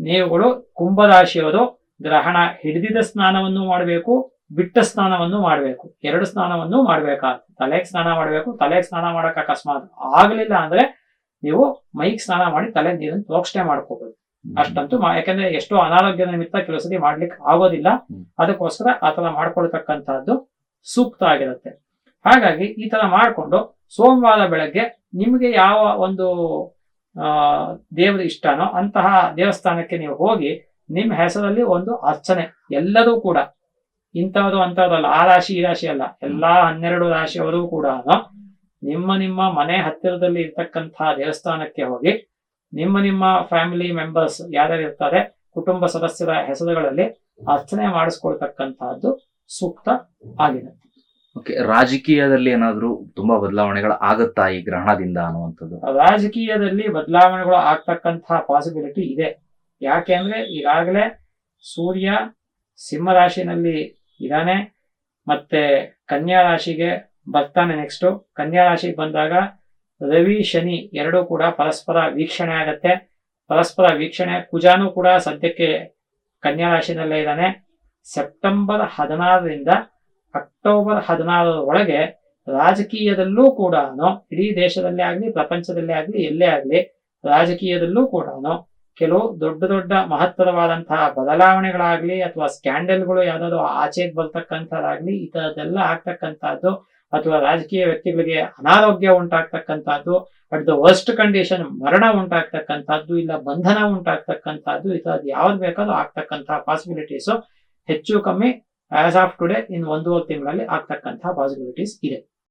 Speaker 1: ನೀವುಗಳು ಕುಂಭರಾಶಿಯವರು ಗ್ರಹಣ ಹಿಡಿದಿದ ಸ್ನಾನವನ್ನು ಮಾಡಬೇಕು ಬಿಟ್ಟ ಸ್ನಾನವನ್ನು ಮಾಡಬೇಕು. ಎರಡು ಸ್ನಾನವನ್ನು ಮಾಡ್ಬೇಕಾಗ್ತದೆ. ತಲೆಗೆ ಸ್ನಾನ ಮಾಡಬೇಕು ತಲೆಗೆ ಸ್ನಾನ ಮಾಡಕ್ ಅಕಸ್ಮಾತ್ ಆಗ್ಲಿಲ್ಲ ಅಂದ್ರೆ ನೀವು ಮೈಗೆ ಸ್ನಾನ ಮಾಡಿ ತಲೆ ನೀರನ್ನು ಪ್ರೋಕ್ಷಣೆ ಮಾಡ್ಕೋಬಹುದು ಅಷ್ಟಂತೂ ಯಾಕಂದ್ರೆ ಎಷ್ಟೋ ಅನಾರೋಗ್ಯದ ನಿಮಿತ್ತ ಕೆಲವು ಸತಿ ಮಾಡ್ಲಿಕ್ಕೆ ಆಗೋದಿಲ್ಲ. ಅದಕ್ಕೋಸ್ಕರ ಆ ತರ ಮಾಡ್ಕೊಳ್ತಕ್ಕಂತಹದ್ದು ಸೂಕ್ತ ಆಗಿರುತ್ತೆ. ಹಾಗಾಗಿ ಈ ತರ ಮಾಡ್ಕೊಂಡು ಸೋಮವಾರ ಬೆಳಗ್ಗೆ ನಿಮಗೆ ಯಾವ ಒಂದು ಆ ದೇವರ ಇಷ್ಟನೋ ಅಂತಹ ದೇವಸ್ಥಾನಕ್ಕೆ ನೀವು ಹೋಗಿ ನಿಮ್ಮ ಹೆಸರಲ್ಲಿ ಒಂದು ಅರ್ಚನೆ ಎಲ್ಲರೂ ಕೂಡ. ಇಂಥದ್ದು ಅಂತದಲ್ಲ ಆ ರಾಶಿ ಈ ರಾಶಿ ಅಲ್ಲ. ಎಲ್ಲಾ ಹನ್ನೆರಡು ರಾಶಿಯವರು ಕೂಡ ನಿಮ್ಮ ನಿಮ್ಮ ಮನೆ ಹತ್ತಿರದಲ್ಲಿ ಇರ್ತಕ್ಕಂತಹ ದೇವಸ್ಥಾನಕ್ಕೆ ಹೋಗಿ ನಿಮ್ಮ ನಿಮ್ಮ ಫ್ಯಾಮಿಲಿ ಮೆಂಬರ್ಸ್ ಯಾರ್ಯಾರು ಇರ್ತಾರೆ ಕುಟುಂಬ ಸದಸ್ಯರ ಹೆಸರುಗಳಲ್ಲಿ ಅರ್ಚನೆ ಮಾಡಿಸ್ಕೊಳ್ತಕ್ಕಂತಹದ್ದು ಸೂಕ್ತ ಆಗಿದೆ.
Speaker 2: ಓಕೆ ರಾಜಕೀಯದಲ್ಲಿ ಏನಾದ್ರೂ ತುಂಬಾ ಬದಲಾವಣೆಗಳು ಆಗುತ್ತಾ ಈ ಗ್ರಹಣದಿಂದ ಅನ್ನುವಂಥದ್ದು?
Speaker 1: ರಾಜಕೀಯದಲ್ಲಿ ಬದಲಾವಣೆಗಳು ಆಗ್ತಕ್ಕಂತಹ ಪಾಸಿಬಿಲಿಟಿ ಇದೆ. ಯಾಕೆ ಅಂದ್ರೆ ಈಗಾಗಲೇ ಸೂರ್ಯ ಸಿಂಹ ರಾಶಿನಲ್ಲಿ ಇದ್ದಾನೆ ಮತ್ತೆ ಕನ್ಯಾ ರಾಶಿಗೆ ಬರ್ತಾನೆ ನೆಕ್ಸ್ಟ್ ಕನ್ಯಾ ರಾಶಿಗೆ ಬಂದಾಗ ರವಿ, ಶನಿ ಎರಡೂ ಕೂಡ ಪರಸ್ಪರ ವೀಕ್ಷಣೆ ಆಗತ್ತೆ. ಪರಸ್ಪರ ವೀಕ್ಷಣೆ. ಕುಜಾನು ಕೂಡ ಸದ್ಯಕ್ಕೆ ಕನ್ಯಾ ರಾಶಿನಲ್ಲೇ ಇದ್ದಾನೆ. ಸೆಪ್ಟೆಂಬರ್ ಹದಿನಾರರಿಂದ ಅಕ್ಟೋಬರ್ ಹದಿನಾರರ ಒಳಗೆ ರಾಜಕೀಯದಲ್ಲೂ ಕೂಡ ಇಡೀ ದೇಶದಲ್ಲೇ ಆಗ್ಲಿ, ಪ್ರಪಂಚದಲ್ಲೇ ಆಗ್ಲಿ, ಎಲ್ಲೇ ಆಗ್ಲಿ ರಾಜಕೀಯದಲ್ಲೂ ಕೂಡ ಕೆಲವು ದೊಡ್ಡ ದೊಡ್ಡ ಮಹತ್ತರವಾದಂತಹ ಬದಲಾವಣೆಗಳಾಗ್ಲಿ ಅಥವಾ ಸ್ಕ್ಯಾಂಡಲ್ಗಳು ಯಾವ್ದಾದ್ರು ಆಚೆಗೆ ಬರ್ತಕ್ಕಂಥದ್ದಾಗ್ಲಿ, ಈ ತರದೆಲ್ಲ ಆಗ್ತಕ್ಕಂಥದ್ದು ಅಥವಾ ರಾಜಕೀಯ ವ್ಯಕ್ತಿಗಳಿಗೆ ಅನಾರೋಗ್ಯ ಉಂಟಾಗ್ತಕ್ಕಂಥದ್ದು ಅಟ್ ದ ವರ್ಸ್ಟ್ ಕಂಡೀಷನ್ ಮರಣ ಉಂಟಾಗ್ತಕ್ಕಂಥದ್ದು ಇಲ್ಲ, ಬಂಧನ ಉಂಟಾಗ್ತಕ್ಕಂಥದ್ದು, ಈ ತರದ್ ಯಾವ್ದು ಬೇಕಾದ್ರೂ ಆಗ್ತಕ್ಕಂತಹ ಪಾಸಿಬಿಲಿಟೀಸ್ ಹೆಚ್ಚು ಕಮ್ಮಿ ಆಸ್ ಆಫ್ ಟುಡೇ ಇನ್ ಒಂದೂವರೆ ತಿಂಗಳಲ್ಲಿ ಆಗ್ತಕ್ಕಂತಹ ಪಾಸಿಬಿಲಿಟೀಸ್ ಇದೆ.